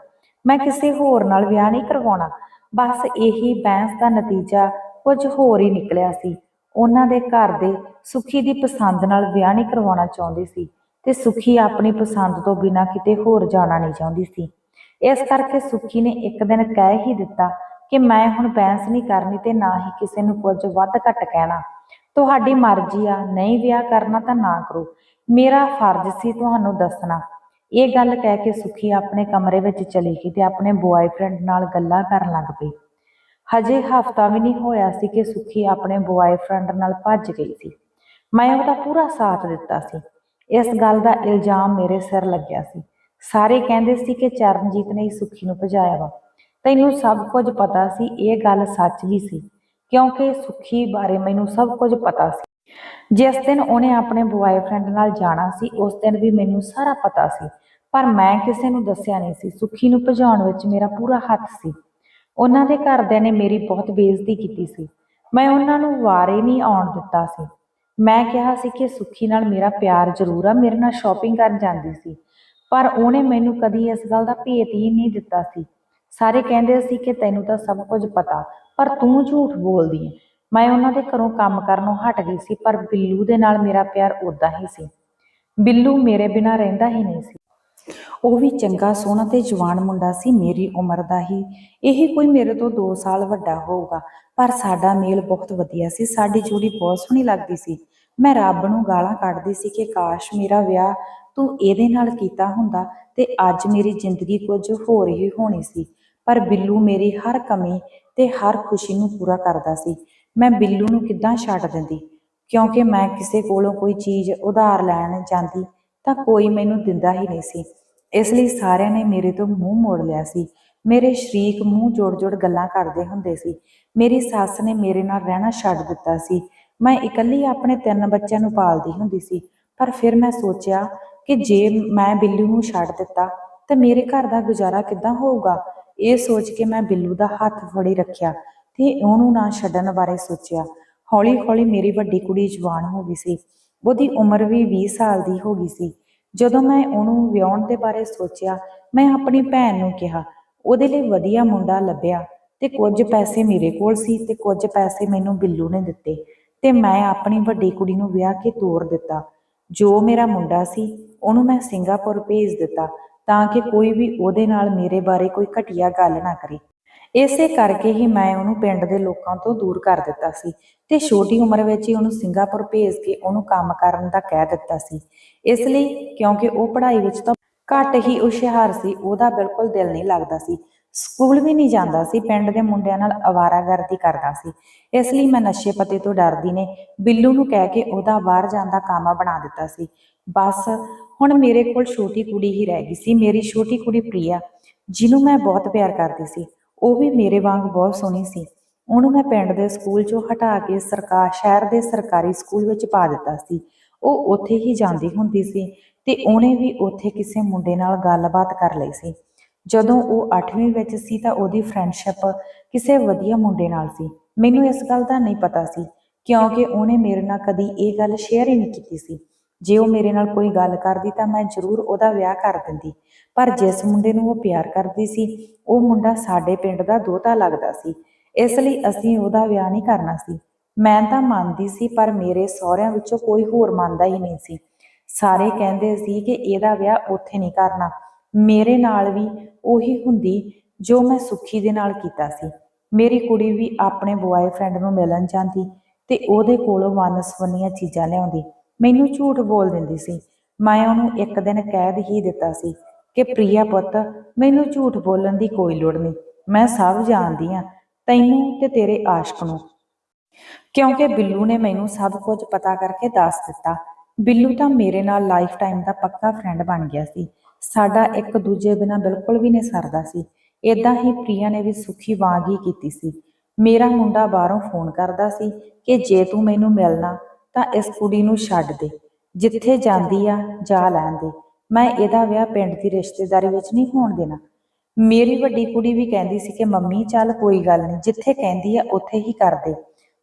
ਮੈਂ ਕਿਸੇ ਹੋਰ ਨਾਲ ਵਿਆਹ ਨਹੀਂ ਕਰਵਾਉਣਾ। ਬਸ ਇਹੀ ਬਹਿਸ ਦਾ ਨਤੀਜਾ ਕੁਝ ਹੋਰ ਹੀ ਨਿਕਲਿਆ ਸੀ। ਉਹਨਾਂ ਦੇ ਘਰ ਦੇ ਸੁਖੀ ਦੀ ਪਸੰਦ ਨਾਲ ਵਿਆਹ ਨਹੀਂ ਕਰਵਾਉਣਾ ਚਾਹੁੰਦੇ ਸੀ ਤੇ ਸੁਖੀ ਆਪਣੀ ਪਸੰਦ ਤੋਂ ਬਿਨਾਂ ਕਿਤੇ ਹੋਰ ਜਾਣਾ ਨਹੀਂ ਚਾਹੁੰਦੀ ਸੀ। ਇਸ ਕਰਕੇ ਸੁਖੀ ਨੇ ਇੱਕ ਦਿਨ ਕਹਿ ਹੀ ਦਿੱਤਾ ਕਿ ਮੈਂ ਹੁਣ ਬਹਿਸ ਨਹੀਂ ਕਰਨੀ ਤੇ ਨਾ ਹੀ ਕਿਸੇ ਨੂੰ ਕੁਝ ਵੱਧ ਘੱਟ ਕਹਿਣਾ। ਤੁਹਾਡੀ ਮਰਜ਼ੀ ਆ, ਨਹੀਂ ਵਿਆਹ ਕਰਨਾ ਤਾਂ ਨਾ ਕਰੋ। ਮੇਰਾ ਫਰਜ਼ ਸੀ ਤੁਹਾਨੂੰ ਦੱਸਣਾ। ਇਹ ਗੱਲ ਕਹਿ ਕੇ ਸੁਖੀ ਆਪਣੇ ਕਮਰੇ ਵਿੱਚ ਚਲੀ ਗਈ ਤੇ ਆਪਣੇ ਬੁਆਏਫ੍ਰੈਂਡ ਨਾਲ ਗੱਲਾਂ ਕਰਨ ਲੱਗ ਪਈ। ਹਜੇ ਹਫਤਾ ਵੀ ਨਹੀਂ ਹੋਇਆ ਸੀ ਕਿ ਸੁਖੀ ਆਪਣੇ ਬੁਆਏਫ੍ਰੈਂਡ ਨਾਲ ਭੱਜ ਗਈ ਸੀ। ਮੈਂ ਉਹਦਾ ਪੂਰਾ ਸਾਥ ਦਿੱਤਾ ਸੀ। ਇਸ ਗੱਲ ਦਾ ਇਲਜ਼ਾਮ ਮੇਰੇ ਸਿਰ ਲੱਗਿਆ ਸੀ। ਸਾਰੇ ਕਹਿੰਦੇ ਸੀ ਕਿ ਚਰਨਜੀਤ ਨੇ ਹੀ ਸੁਖੀ ਨੂੰ ਭਜਾਇਆ ਵਾ। ਤੈਨੂੰ ਸਭ ਕੁਝ ਪਤਾ ਸੀ, ਇਹ ਗੱਲ ਸੱਚ ਵੀ ਸੀ। ਕਿਉਂਕਿ ਸੁਖੀ ਬਾਰੇ ਮੈਨੂੰ ਸਭ ਕੁਝ ਪਤਾ ਸੀ। ਜਿਸ ਦਿਨ ਉਹਨੇ ਆਪਣੇ ਬੁਆਏਫ੍ਰੈਂਡ ਨਾਲ ਜਾਣਾ ਸੀ, ਉਸ ਦਿਨ ਵੀ ਮੈਨੂੰ ਸਾਰਾ ਪਤਾ ਸੀ, ਪਰ ਮੈਂ ਕਿਸੇ ਨੂੰ ਦੱਸਿਆ ਨਹੀਂ ਸੀ। ਸੁਖੀ ਨੂੰ ਭਜਾਉਣ ਵਿੱਚ ਮੇਰਾ ਪੂਰਾ ਹੱਥ ਸੀ। ਉਹਨਾਂ ਦੇ ਘਰਦਿਆਂ ਨੇ ਮੇਰੀ ਬਹੁਤ ਬੇਇੱਜ਼ਤੀ ਕੀਤੀ ਸੀ। ਮੈਂ ਉਹਨਾਂ ਨੂੰ ਵਾਰੇ ਨਹੀਂ ਆਉਣ ਦਿੱਤਾ ਸੀ। ਮੈਂ ਕਿਹਾ ਸੀ ਕਿ ਸੁਖੀ ਨਾਲ ਮੇਰਾ ਪਿਆਰ ਜ਼ਰੂਰ ਆ, ਮੇਰੇ ਨਾਲ ਸ਼ਾਪਿੰਗ ਕਰਨ ਜਾਂਦੀ ਸੀ। ਪਰ ਉਹਨੇ ਮੈਨੂੰ ਕਦੀ ਇਸ ਗੱਲ ਦਾ ਭੇਤ ਹੀ ਨਹੀਂ ਦਿੱਤਾ ਸੀ। ਸਾਰੇ ਕਹਿੰਦੇ ਸੀ ਕਿ ਤੈਨੂੰ ਤਾਂ ਸਭ ਕੁਝ ਪਤਾ, ਪਰ ਤੂੰ ਝੂਠ ਬੋਲਦੀ ਹੈ ਮੈਂ ਉਹਨਾਂ ਦੇ ਘਰੋਂ ਕੰਮ ਕਰਨੋਂ ਹਟ ਗਈ ਸੀ, ਪਰ ਬਿੱਲੂ ਦੇ ਨਾਲ ਮੇਰਾ ਪਿਆਰ ਉਦਾਂ ਹੀ ਸੀ। ਬਿੱਲੂ ਮੇਰੇ ਬਿਨਾਂ ਰਹਿੰਦਾ ਹੀ ਨਹੀਂ ਸੀ। ਉਹ ਵੀ ਚੰਗਾ, ਸੋਹਣਾ ਤੇ ਜਵਾਨ ਮੁੰਡਾ ਸੀ, ਮੇਰੀ ਉਮਰ ਦਾ ਹੀ। ਇਹ ਕੋਈ ਮੇਰੇ ਤੋਂ 2 ਸਾਲ ਵੱਡਾ ਹੋਊਗਾ, ਪਰ ਸਾਡਾ ਮੇਲ ਬਹੁਤ ਵਧੀਆ ਸੀ, ਸਾਡੀ ਜੋੜੀ ਬਹੁਤ ਸੋਹਣੀ ਲੱਗਦੀ ਸੀ। ਮੈਂ ਰੱਬ ਨੂੰ ਗਾਲਾਂ ਕੱਢਦੀ ਸੀ ਕਿ, ਕਾਸ਼ ਮੇਰਾ ਵਿਆਹ ਤੂੰ ਇਹਦੇ ਨਾਲ ਕੀਤਾ ਹੁੰਦਾ ਤੇ ਅੱਜ ਮੇਰੀ ਜ਼ਿੰਦਗੀ ਕੁਝ ਹੋਰ ਹੀ ਹੋਣੀ ਸੀ। ਪਰ ਬਿੱਲੂ ਮੇਰੀ ਹਰ ਕਮੀ ਤੇ ਹਰ ਖੁਸ਼ੀ ਨੂੰ ਪੂਰਾ ਕਰਦਾ ਸੀ। ਮੈਂ ਬਿੱਲੂ ਨੂੰ ਕਿੱਦਾਂ ਛੱਡ ਦਿੰਦੀ? ਕਿਉਂਕਿ ਮੈਂ ਕਿਸੇ ਕੋਲੋਂ ਕੋਈ ਚੀਜ਼ ਉਧਾਰ ਲੈਣ ਜਾਂਦੀ ਤਾਂ ਕੋਈ ਮੈਨੂੰ ਦਿੰਦਾ ਹੀ ਨਹੀਂ ਸੀ। ਇਸ ਲਈ ਸਾਰਿਆਂ ਨੇ ਮੇਰੇ ਤੋਂ ਮੂੰਹ ਮੋੜ ਲਿਆ ਸੀ। ਮੇਰੇ ਸ਼ਰੀਕ ਮੂੰਹ ਜੋੜ-ਜੋੜ ਗੱਲਾਂ ਕਰਦੇ ਹੁੰਦੇ ਸੀ। ਮੇਰੀ ਸੱਸ ਨੇ ਮੇਰੇ ਨਾਲ ਰਹਿਣਾ ਛੱਡ ਦਿੱਤਾ ਸੀ। ਮੈਂ ਇਕੱਲੀ ਆਪਣੇ ਤਿੰਨ ਬੱਚਿਆਂ ਨੂੰ ਪਾਲਦੀ ਹੁੰਦੀ ਸੀ। ਪਰ ਫਿਰ ਮੈਂ ਸੋਚਿਆ ਕਿ ਜੇ ਮੈਂ ਬਿੱਲੂ ਨੂੰ ਛੱਡ ਦਿੱਤਾ ਤਾਂ ਮੇਰੇ ਘਰ ਦਾ ਗੁਜ਼ਾਰਾ ਕਿੱਦਾਂ ਹੋਊਗਾ? ਇਹ ਸੋਚ ਕੇ ਮੈਂ ਬਿੱਲੂ ਦਾ ਹੱਥ ਫੜੀ ਰੱਖਿਆ। ਤੇ ਉਹਨੂੰ ਨਾ ਛੱਡਣ ਬਾਰੇ ਸੋਚਿਆ। ਹੌਲੀ-ਹੌਲੀ ਮੇਰੀ ਵੱਡੀ ਕੁੜੀ ਜਵਾਨ ਹੋ ਗਈ ਸੀ। ਉਹਦੀ ਉਮਰ ਵੀ 20 ਸਾਲ ਦੀ ਹੋ ਗਈ ਸੀ। ਜਦੋਂ ਮੈਂ ਉਹਨੂੰ ਵਿਆਹਣ ਦੇ ਬਾਰੇ ਸੋਚਿਆ, ਮੈਂ ਆਪਣੀ ਭੈਣ ਨੂੰ ਕਿਹਾ। ਉਹਦੇ ਲਈ ਵਧੀਆ ਮੁੰਡਾ ਲੱਭਿਆ ਤੇ ਕੁਝ ਪੈਸੇ ਮੇਰੇ ਕੋਲ ਸੀ ਤੇ ਕੁਝ ਪੈਸੇ ਮੈਨੂੰ ਬਿੱਲੂ ਨੇ ਦਿੱਤੇ ਤੇ ਮੈਂ ਆਪਣੀ ਵੱਡੀ ਕੁੜੀ ਨੂੰ ਵਿਆਹ ਕੇ ਤੋਰ ਦਿੱਤਾ। ਜੋ ਮੇਰਾ ਮੁੰਡਾ ਸੀ, ਉਹਨੂੰ ਮੈਂ ਸਿੰਗਾਪੁਰ ਭੇਜ ਦਿੱਤਾ ਤਾਂ ਕਿ ਕੋਈ ਵੀ ਉਹਦੇ ਨਾਲ ਮੇਰੇ ਬਾਰੇ ਕੋਈ ਘਟੀਆ ਗੱਲ ਨਾ ਕਰੇ। ਇਸੇ ਕਰਕੇ ਹੀ ਮੈਂ ਉਹਨੂੰ ਪਿੰਡ ਦੇ ਲੋਕਾਂ ਤੋਂ ਦੂਰ ਕਰ ਦਿੱਤਾ ਸੀ ਤੇ ਛੋਟੀ ਉਮਰ ਵਿੱਚ ਹੀ ਉਹਨੂੰ ਸਿੰਗਾਪੁਰ ਭੇਜ ਕੇ ਉਹਨੂੰ ਕੰਮ ਕਰਨ ਦਾ ਕਹਿ ਦਿੱਤਾ ਸੀ। ਇਸ ਲਈ ਕਿਉਂਕਿ ਉਹ ਪੜ੍ਹਾਈ ਵਿੱਚ ਤਾਂ ਘੱਟ ਹੀ ਹੁਸ਼ਿਆਰ ਸੀ, ਉਹਦਾ ਬਿਲਕੁਲ ਦਿਲ ਨਹੀਂ ਲੱਗਦਾ ਸੀ। ਸਕੂਲ ਵੀ ਨਹੀਂ ਜਾਂਦਾ ਸੀ, ਪਿੰਡ ਦੇ ਮੁੰਡਿਆਂ ਨਾਲ ਅਵਾਰਾਗਰਦੀ ਕਰਦਾ ਸੀ। ਇਸ ਲਈ ਮੈਂ ਨਸ਼ੇ ਪਤੇ ਤੋਂ ਡਰਦੀ ਨੇ ਬਿੱਲੂ ਨੂੰ ਕਹਿ ਕੇ ਉਹਦਾ ਬਾਹਰ ਜਾਣ ਦਾ ਕਾਮਾ ਬਣਾ ਦਿੱਤਾ ਸੀ। ਬਸ ਹੁਣ ਮੇਰੇ ਕੋਲ ਛੋਟੀ ਕੁੜੀ ਹੀ ਰਹਿ ਗਈ ਸੀ, ਮੇਰੀ ਛੋਟੀ ਕੁੜੀ ਪ੍ਰਿਆ, ਜਿਹਨੂੰ ਮੈਂ ਬਹੁਤ ਪਿਆਰ ਕਰਦੀ ਸੀ। ਉਹ ਵੀ ਮੇਰੇ ਵਾਂਗ ਬਹੁਤ ਸੋਹਣੀ ਸੀ। ਉਹਨੂੰ ਮੈਂ ਪਿੰਡ ਦੇ ਸਕੂਲ ਚੋਂ ਹਟਾ ਕੇ ਸਰਕਾਰ ਸ਼ਹਿਰ ਦੇ ਸਰਕਾਰੀ ਸਕੂਲ ਵਿੱਚ ਪਾ ਦਿੱਤਾ ਸੀ। ਉਹ ਉੱਥੇ ਹੀ ਜਾਂਦੀ ਹੁੰਦੀ ਸੀ ਤੇ ਉਹਨੇ ਵੀ ਉੱਥੇ ਕਿਸੇ ਮੁੰਡੇ ਨਾਲ ਗੱਲਬਾਤ ਕਰ ਲਈ ਸੀ। ਜਦੋਂ ਉਹ 8ਵੀਂ ਵਿੱਚ ਸੀ ਤਾਂ ਉਹਦੀ ਫਰੈਂਡਸ਼ਿਪ ਕਿਸੇ ਵਧੀਆ ਮੁੰਡੇ ਨਾਲ ਸੀ। ਮੈਨੂੰ ਇਸ ਗੱਲ ਦਾ ਨਹੀਂ ਪਤਾ ਸੀ, ਕਿਉਂਕਿ ਉਹਨੇ ਮੇਰੇ ਨਾਲ ਕਦੀ ਇਹ ਗੱਲ ਸ਼ੇਅਰ ਹੀ ਨਹੀਂ ਕੀਤੀ ਸੀ। ਜੇ ਉਹ ਮੇਰੇ ਨਾਲ ਕੋਈ ਗੱਲ ਕਰਦੀ ਤਾਂ ਮੈਂ ਜ਼ਰੂਰ ਉਹਦਾ ਵਿਆਹ ਕਰ ਦਿੰਦੀ। ਪਰ ਜਿਸ ਮੁੰਡੇ ਨੂੰ ਉਹ ਪਿਆਰ ਕਰਦੀ ਸੀ, ਉਹ ਮੁੰਡਾ ਸਾਡੇ ਪਿੰਡ ਦਾ ਦੋਤਾ ਲੱਗਦਾ ਸੀ। ਇਸ ਲਈ ਅਸੀਂ ਉਹਦਾ ਵਿਆਹ ਨਹੀਂ ਕਰਨਾ ਸੀ। ਮੈਂ ਤਾਂ ਮੰਨਦੀ ਸੀ, ਪਰ ਮੇਰੇ ਸਹੁਰਿਆਂ ਵਿੱਚੋਂ ਕੋਈ ਹੋਰ ਮੰਨਦਾ ਹੀ ਨਹੀਂ ਸੀ। ਸਾਰੇ ਕਹਿੰਦੇ ਸੀ ਕਿ ਇਹਦਾ ਵਿਆਹ ਉੱਥੇ ਨਹੀਂ ਕਰਨਾ। ਮੇਰੇ ਨਾਲ ਵੀ ਉਹੀ ਹੁੰਦੀ ਜੋ ਮੈਂ ਸੁੱਖੀ ਦੇ ਨਾਲ ਕੀਤਾ ਸੀ। ਮੇਰੀ ਕੁੜੀ ਵੀ ਆਪਣੇ ਬੁਆਏਫ੍ਰੈਂਡ ਨੂੰ ਮਿਲਣ ਜਾਂਦੀ ਤੇ ਉਹਦੇ ਕੋਲੋਂ ਵੰਨ-ਸੁਵੰਨੀਆਂ ਚੀਜ਼ਾਂ ਲਿਆਉਂਦੀ। ਮੈਨੂੰ ਝੂਠ ਬੋਲ ਦਿੰਦੀ ਸੀ। ਮੈਂ ਉਹਨੂੰ ਇੱਕ ਦਿਨ ਕੈਦ ਹੀ ਦਿੱਤਾ ਸੀ ਕਿ ਪ੍ਰਿਆ ਪੁੱਤ, ਮੈਨੂੰ ਝੂਠ ਬੋਲਣ ਦੀ ਕੋਈ ਲੋੜ ਨਹੀਂ। ਮੈਂ ਸਭ ਜਾਣਦੀ ਆ ਤੈਨੂੰ ਤੇ ਤੇਰੇ ਆਸ਼ਕ ਨੂੰ। ਕਿਉਂਕਿ ਬਿੱਲੂ ਨੇ ਮੈਨੂੰ ਸਭ ਕੁਝ ਪਤਾ ਕਰਕੇ ਦੱਸ ਦਿੱਤਾ। ਬਿੱਲੂ ਤਾਂ ਮੇਰੇ ਨਾਲ ਲਾਈਫ ਟਾਈਮ ਦਾ ਪੱਕਾ ਫਰੈਂਡ ਬਣ ਗਿਆ ਸੀ। ਸਾਡਾ ਇੱਕ ਦੂਜੇ ਬਿਨਾ ਬਿਲਕੁਲ ਵੀ ਨਹੀਂ ਸਰਦਾ ਸੀ। ਇਦਾਂ ਹੀ ਪ੍ਰਿਆ ਨੇ ਵੀ ਸੁਖੀ ਵਾਂਗ ਹੀ ਕੀਤੀ ਸੀ। ਮੇਰਾ ਮੁੰਡਾ ਬਾਹਰੋਂ ਫੋਨ ਕਰਦਾ ਸੀ ਕਿ ਜੇ ਤੂੰ ਮੈਨੂੰ ਮਿਲਣਾ ਤਾਂ ਇਸ ਕੁੜੀ ਨੂੰ ਛੱਡ ਦੇ। ਜਿੱਥੇ ਜਾਂਦੀ ਆ, ਜਾ ਲੈਣ ਦੇ। ਮੈਂ ਇਹਦਾ ਵਿਆਹ ਪਿੰਡ ਦੀ ਰਿਸ਼ਤੇਦਾਰੀ ਵਿੱਚ ਨਹੀਂ ਹੋਣ ਦੇਣਾ। ਮੇਰੀ ਵੱਡੀ ਕੁੜੀ ਵੀ ਕਹਿੰਦੀ ਸੀ ਕਿ, ਮੰਮੀ, ਚੱਲ ਕੋਈ ਗੱਲ ਨਹੀਂ। ਜਿੱਥੇ ਕਹਿੰਦੀ ਆ, ਉੱਥੇ ਹੀ ਕਰ ਦੇ।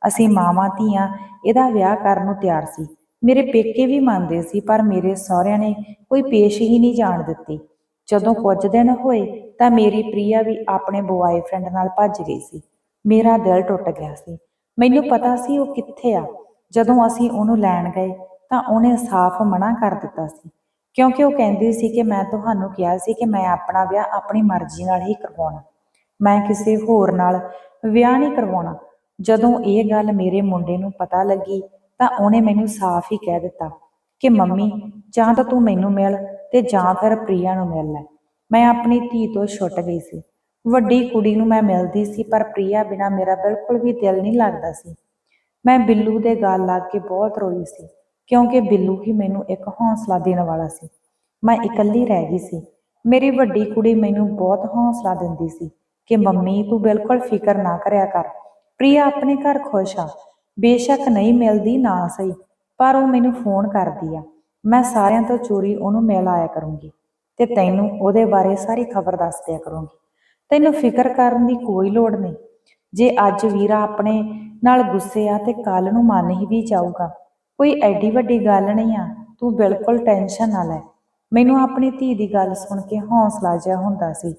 ਅਸੀਂ ਮਾਵਾਂ ਧੀਆਂ, ਇਹਦਾ ਵਿਆਹ ਕਰਨ ਨੂੰ ਤਿਆਰ ਸੀ। ਮੇਰੇ ਪੇਕੇ ਵੀ ਮੰਨਦੇ ਸੀ, ਪਰ ਮੇਰੇ ਸਹੁਰਿਆਂ ਨੇ ਕੋਈ ਪੇਸ਼ ਹੀ ਨਹੀਂ ਜਾਣ ਦਿੱਤੀ। ਜਦੋਂ ਕੁਝ ਦਿਨ ਹੋਏ, ਤਾਂ ਮੇਰੀ ਪ੍ਰਿਆ ਵੀ ਆਪਣੇ ਬੁਆਏਫ੍ਰੈਂਡ ਨਾਲ ਭੱਜ ਗਈ ਸੀ। ਮੇਰਾ ਦਿਲ ਟੁੱਟ ਗਿਆ ਸੀ। ਮੈਨੂੰ ਪਤਾ ਸੀ ਉਹ ਕਿੱਥੇ ਆ। ਜਦੋਂ ਅਸੀਂ ਉਹਨੂੰ ਲੈਣ ਗਏ ਤਾਂ ਉਹਨੇ ਸਾਫ਼ ਮਨਾ ਕਰ ਦਿੱਤਾ ਸੀ। ਕਿਉਂਕਿ ਉਹ ਕਹਿੰਦੀ ਸੀ ਕਿ ਮੈਂ ਤੁਹਾਨੂੰ ਕਿਹਾ ਸੀ ਕਿ ਮੈਂ ਆਪਣਾ ਵਿਆਹ ਆਪਣੀ ਮਰਜ਼ੀ ਨਾਲ ਹੀ ਕਰਵਾਉਣਾ। ਮੈਂ ਕਿਸੇ ਹੋਰ ਨਾਲ ਵਿਆਹ ਨਹੀਂ ਕਰਵਾਉਣਾ। ਜਦੋਂ ਇਹ ਗੱਲ ਮੇਰੇ ਮੁੰਡੇ ਨੂੰ ਪਤਾ ਲੱਗੀ ਤਾਂ ਉਹਨੇ ਮੈਨੂੰ ਸਾਫ਼ ਹੀ ਕਹਿ ਦਿੱਤਾ ਕਿ ਮੰਮੀ, ਜਾਂ ਤਾਂ ਤੂੰ ਮੈਨੂੰ ਮਿਲ ਤੇ ਜਾਂ ਫਿਰ ਪ੍ਰਿਆ ਨੂੰ ਮਿਲ ਲੈ। ਮੈਂ ਆਪਣੀ ਧੀ ਤੋਂ ਛੁੱਟ ਗਈ ਸੀ। ਵੱਡੀ ਕੁੜੀ ਨੂੰ ਮੈਂ ਮਿਲਦੀ ਸੀ ਪਰ ਪ੍ਰਿਆ ਬਿਨਾ ਮੇਰਾ ਬਿਲਕੁਲ ਵੀ ਦਿਲ ਨਹੀਂ ਲੱਗਦਾ ਸੀ। ਮੈਂ ਬਿੱਲੂ ਦੇ ਗਲ ਲੱਗ ਕੇ ਬਹੁਤ ਰੋਈ ਸੀ, ਕਿਉਂਕਿ ਬਿੱਲੂ ਹੀ ਮੈਨੂੰ ਇੱਕ ਹੌਸਲਾ ਦੇਣ ਵਾਲਾ ਸੀ। ਮੈਂ ਇਕੱਲੀ ਰਹਿ ਗਈ ਸੀ। ਮੇਰੀ ਵੱਡੀ ਕੁੜੀ ਮੈਨੂੰ ਬਹੁਤ ਹੌਸਲਾ ਦਿੰਦੀ ਸੀ ਕਿ ਮੰਮੀ ਤੂੰ ਬਿਲਕੁਲ ਫਿਕਰ ਨਾ ਕਰਿਆ ਕਰ। ਪ੍ਰਿਆ ਆਪਣੇ ਘਰ ਖੁਸ਼ ਆ। ਬੇਸ਼ੱਕ ਨਹੀਂ ਮਿਲਦੀ ਨਾ ਸਹੀ, ਪਰ ਉਹ ਮੈਨੂੰ ਫੋਨ ਕਰਦੀ ਆ। ਮੈਂ ਸਾਰਿਆਂ ਤੋਂ ਚੋਰੀ ਉਹਨੂੰ ਮਿਲ ਆਇਆ ਕਰੂੰਗੀ ਤੇ ਤੈਨੂੰ ਉਹਦੇ ਬਾਰੇ ਸਾਰੀ ਖਬਰ ਦੱਸ ਦਿਆ ਕਰੂੰਗੀ। ਤੈਨੂੰ ਫਿਕਰ ਕਰਨ ਦੀ ਕੋਈ ਲੋੜ ਨਹੀਂ। ਜੇ ਅੱਜ ਵੀਰਾ ਆਪਣੇ ਨਾਲ ਗੁੱਸੇ ਆ ਤੇ ਕੱਲ ਨੂੰ ਮੰਨ ਹੀ ਵੀ ਜਾਊਗਾ। ਕੋਈ ਐਡੀ ਵੱਡੀ ਗੱਲ ਨਹੀਂ ਆ, ਤੂੰ ਬਿਲਕੁਲ ਟੈਨਸ਼ਨ ਨਾ ਲੈ। ਮੈਨੂੰ ਆਪਣੀ ਧੀ ਦੀ ਗੱਲ ਸੁਣ ਕੇ ਹੌਸਲਾ ਜਿਹਾ ਹੁੰਦਾ ਸੀ।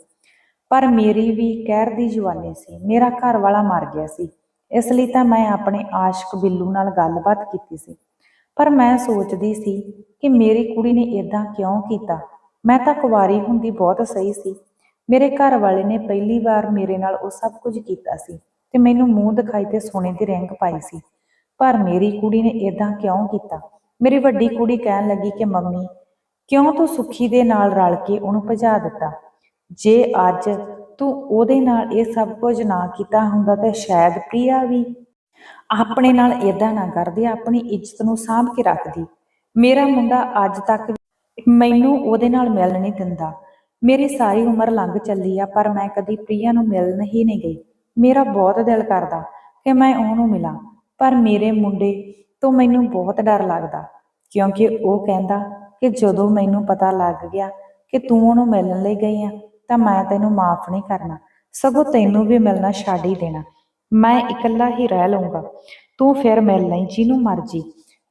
ਪਰ ਮੇਰੀ ਵੀ ਕਹਿਰ ਦੀ ਜਵਾਨੀ ਸੀ, ਮੇਰਾ ਘਰ ਵਾਲਾ ਮਰ ਗਿਆ ਸੀ। ਇਸ ਲਈ ਤਾਂ ਮੈਂ ਆਪਣੇ ਆਸ਼ਕ ਬਿੱਲੂ ਨਾਲ ਗੱਲਬਾਤ ਕੀਤੀ ਸੀ। ਪਰ ਮੈਂ ਸੋਚਦੀ ਸੀ ਕਿ ਮੇਰੀ ਕੁੜੀ ਨੇ ਇਦਾਂ ਕਿਉਂ ਕੀਤਾ? ਮੈਂ ਤਾਂ ਕੁਵਾਰੀ ਹੁੰਦੀ ਬਹੁਤ ਸਹੀ ਸੀ। ਮੇਰੇ ਘਰ ਵਾਲੇ ਨੇ ਪਹਿਲੀ ਵਾਰ ਮੇਰੇ ਨਾਲ ਉਹ ਸਭ ਕੁਝ ਕੀਤਾ ਸੀ। ਤੇ ਮੈਨੂੰ ਮੂੰਹ ਦਿਖਾਈ ਤੇ ਸੋਨੇ ਦੀ ਰਿੰਗ ਪਾਈ ਸੀ। ਪਰ ਮੇਰੀ ਕੁੜੀ ਨੇ ਇਦਾਂ ਕਿਉਂ ਕੀਤਾ? ਮੇਰੀ ਵੱਡੀ ਕੁੜੀ ਕਹਿਣ ਲੱਗੀ ਕਿ ਮੰਮੀ, ਕਿਉਂ ਤੂੰ ਸੁਖੀ ਦੇ ਨਾਲ ਰਲ ਕੇ ਉਹਨੂੰ ਭਜਾ ਦਿੱਤਾ? ਜੇ ਅੱਜ ਤੂੰ ਉਹਦੇ ਨਾਲ ਇਹ ਸਭ ਕੁਝ ਨਾ ਕੀਤਾ ਹੁੰਦਾ ਤਾਂ ਸ਼ਾਇਦ ਪ੍ਰਿਆ ਵੀ ਆਪਣੇ ਨਾਲ ਇਦਾਂ ਨਾ ਕਰਦੀ, ਆਪਣੀ ਇੱਜ਼ਤ ਨੂੰ ਸਾਂਭ ਕੇ ਰੱਖਦੀ। ਮੇਰਾ ਮੁੰਡਾ ਅੱਜ ਤੱਕ ਮੈਨੂੰ ਉਹਦੇ ਨਾਲ ਮਿਲਣ ਨਹੀਂ ਦਿੰਦਾ। ਮੇਰੀ ਸਾਰੀ ਉਮਰ ਲੰਘ ਚੱਲੀ ਆ, ਪਰ ਮੈਂ ਕਦੀ ਪ੍ਰਿਆ ਨੂੰ ਮਿਲਣ ਹੀ ਨਹੀਂ ਗਈ। ਮੇਰਾ ਬਹੁਤ ਦਿਲ ਕਰਦਾ ਕਿ ਮੈਂ ਉਹਨੂੰ ਮਿਲਾਂ, ਪਰ ਮੇਰੇ ਮੁੰਡੇ ਤੋਂ ਮੈਨੂੰ ਬਹੁਤ ਡਰ ਲੱਗਦਾ, ਕਿਉਂਕਿ ਉਹ ਕਹਿੰਦਾ ਕਿ ਜਦੋਂ ਮੈਨੂੰ ਪਤਾ ਲੱਗ ਗਿਆ ਕਿ ਤੂੰ ਉਹਨੂੰ ਮਿਲਣ ਲਈ ਗਈ ਆ, ਤਾਂ ਮੈਂ ਤੈਨੂੰ ਮਾਫ ਨਹੀਂ ਕਰਨਾ, ਸਗੋਂ ਤੈਨੂੰ ਵੀ ਮਿਲਣਾ ਛੱਡ ਹੀ ਦੇਣਾ। ਮੈਂ ਇਕੱਲਾ ਹੀ ਰਹਿ ਲਊਂਗਾ, ਤੂੰ ਫਿਰ ਮਿਲ ਲਈ ਜਿਹਨੂੰ ਮਰਜ਼ੀ।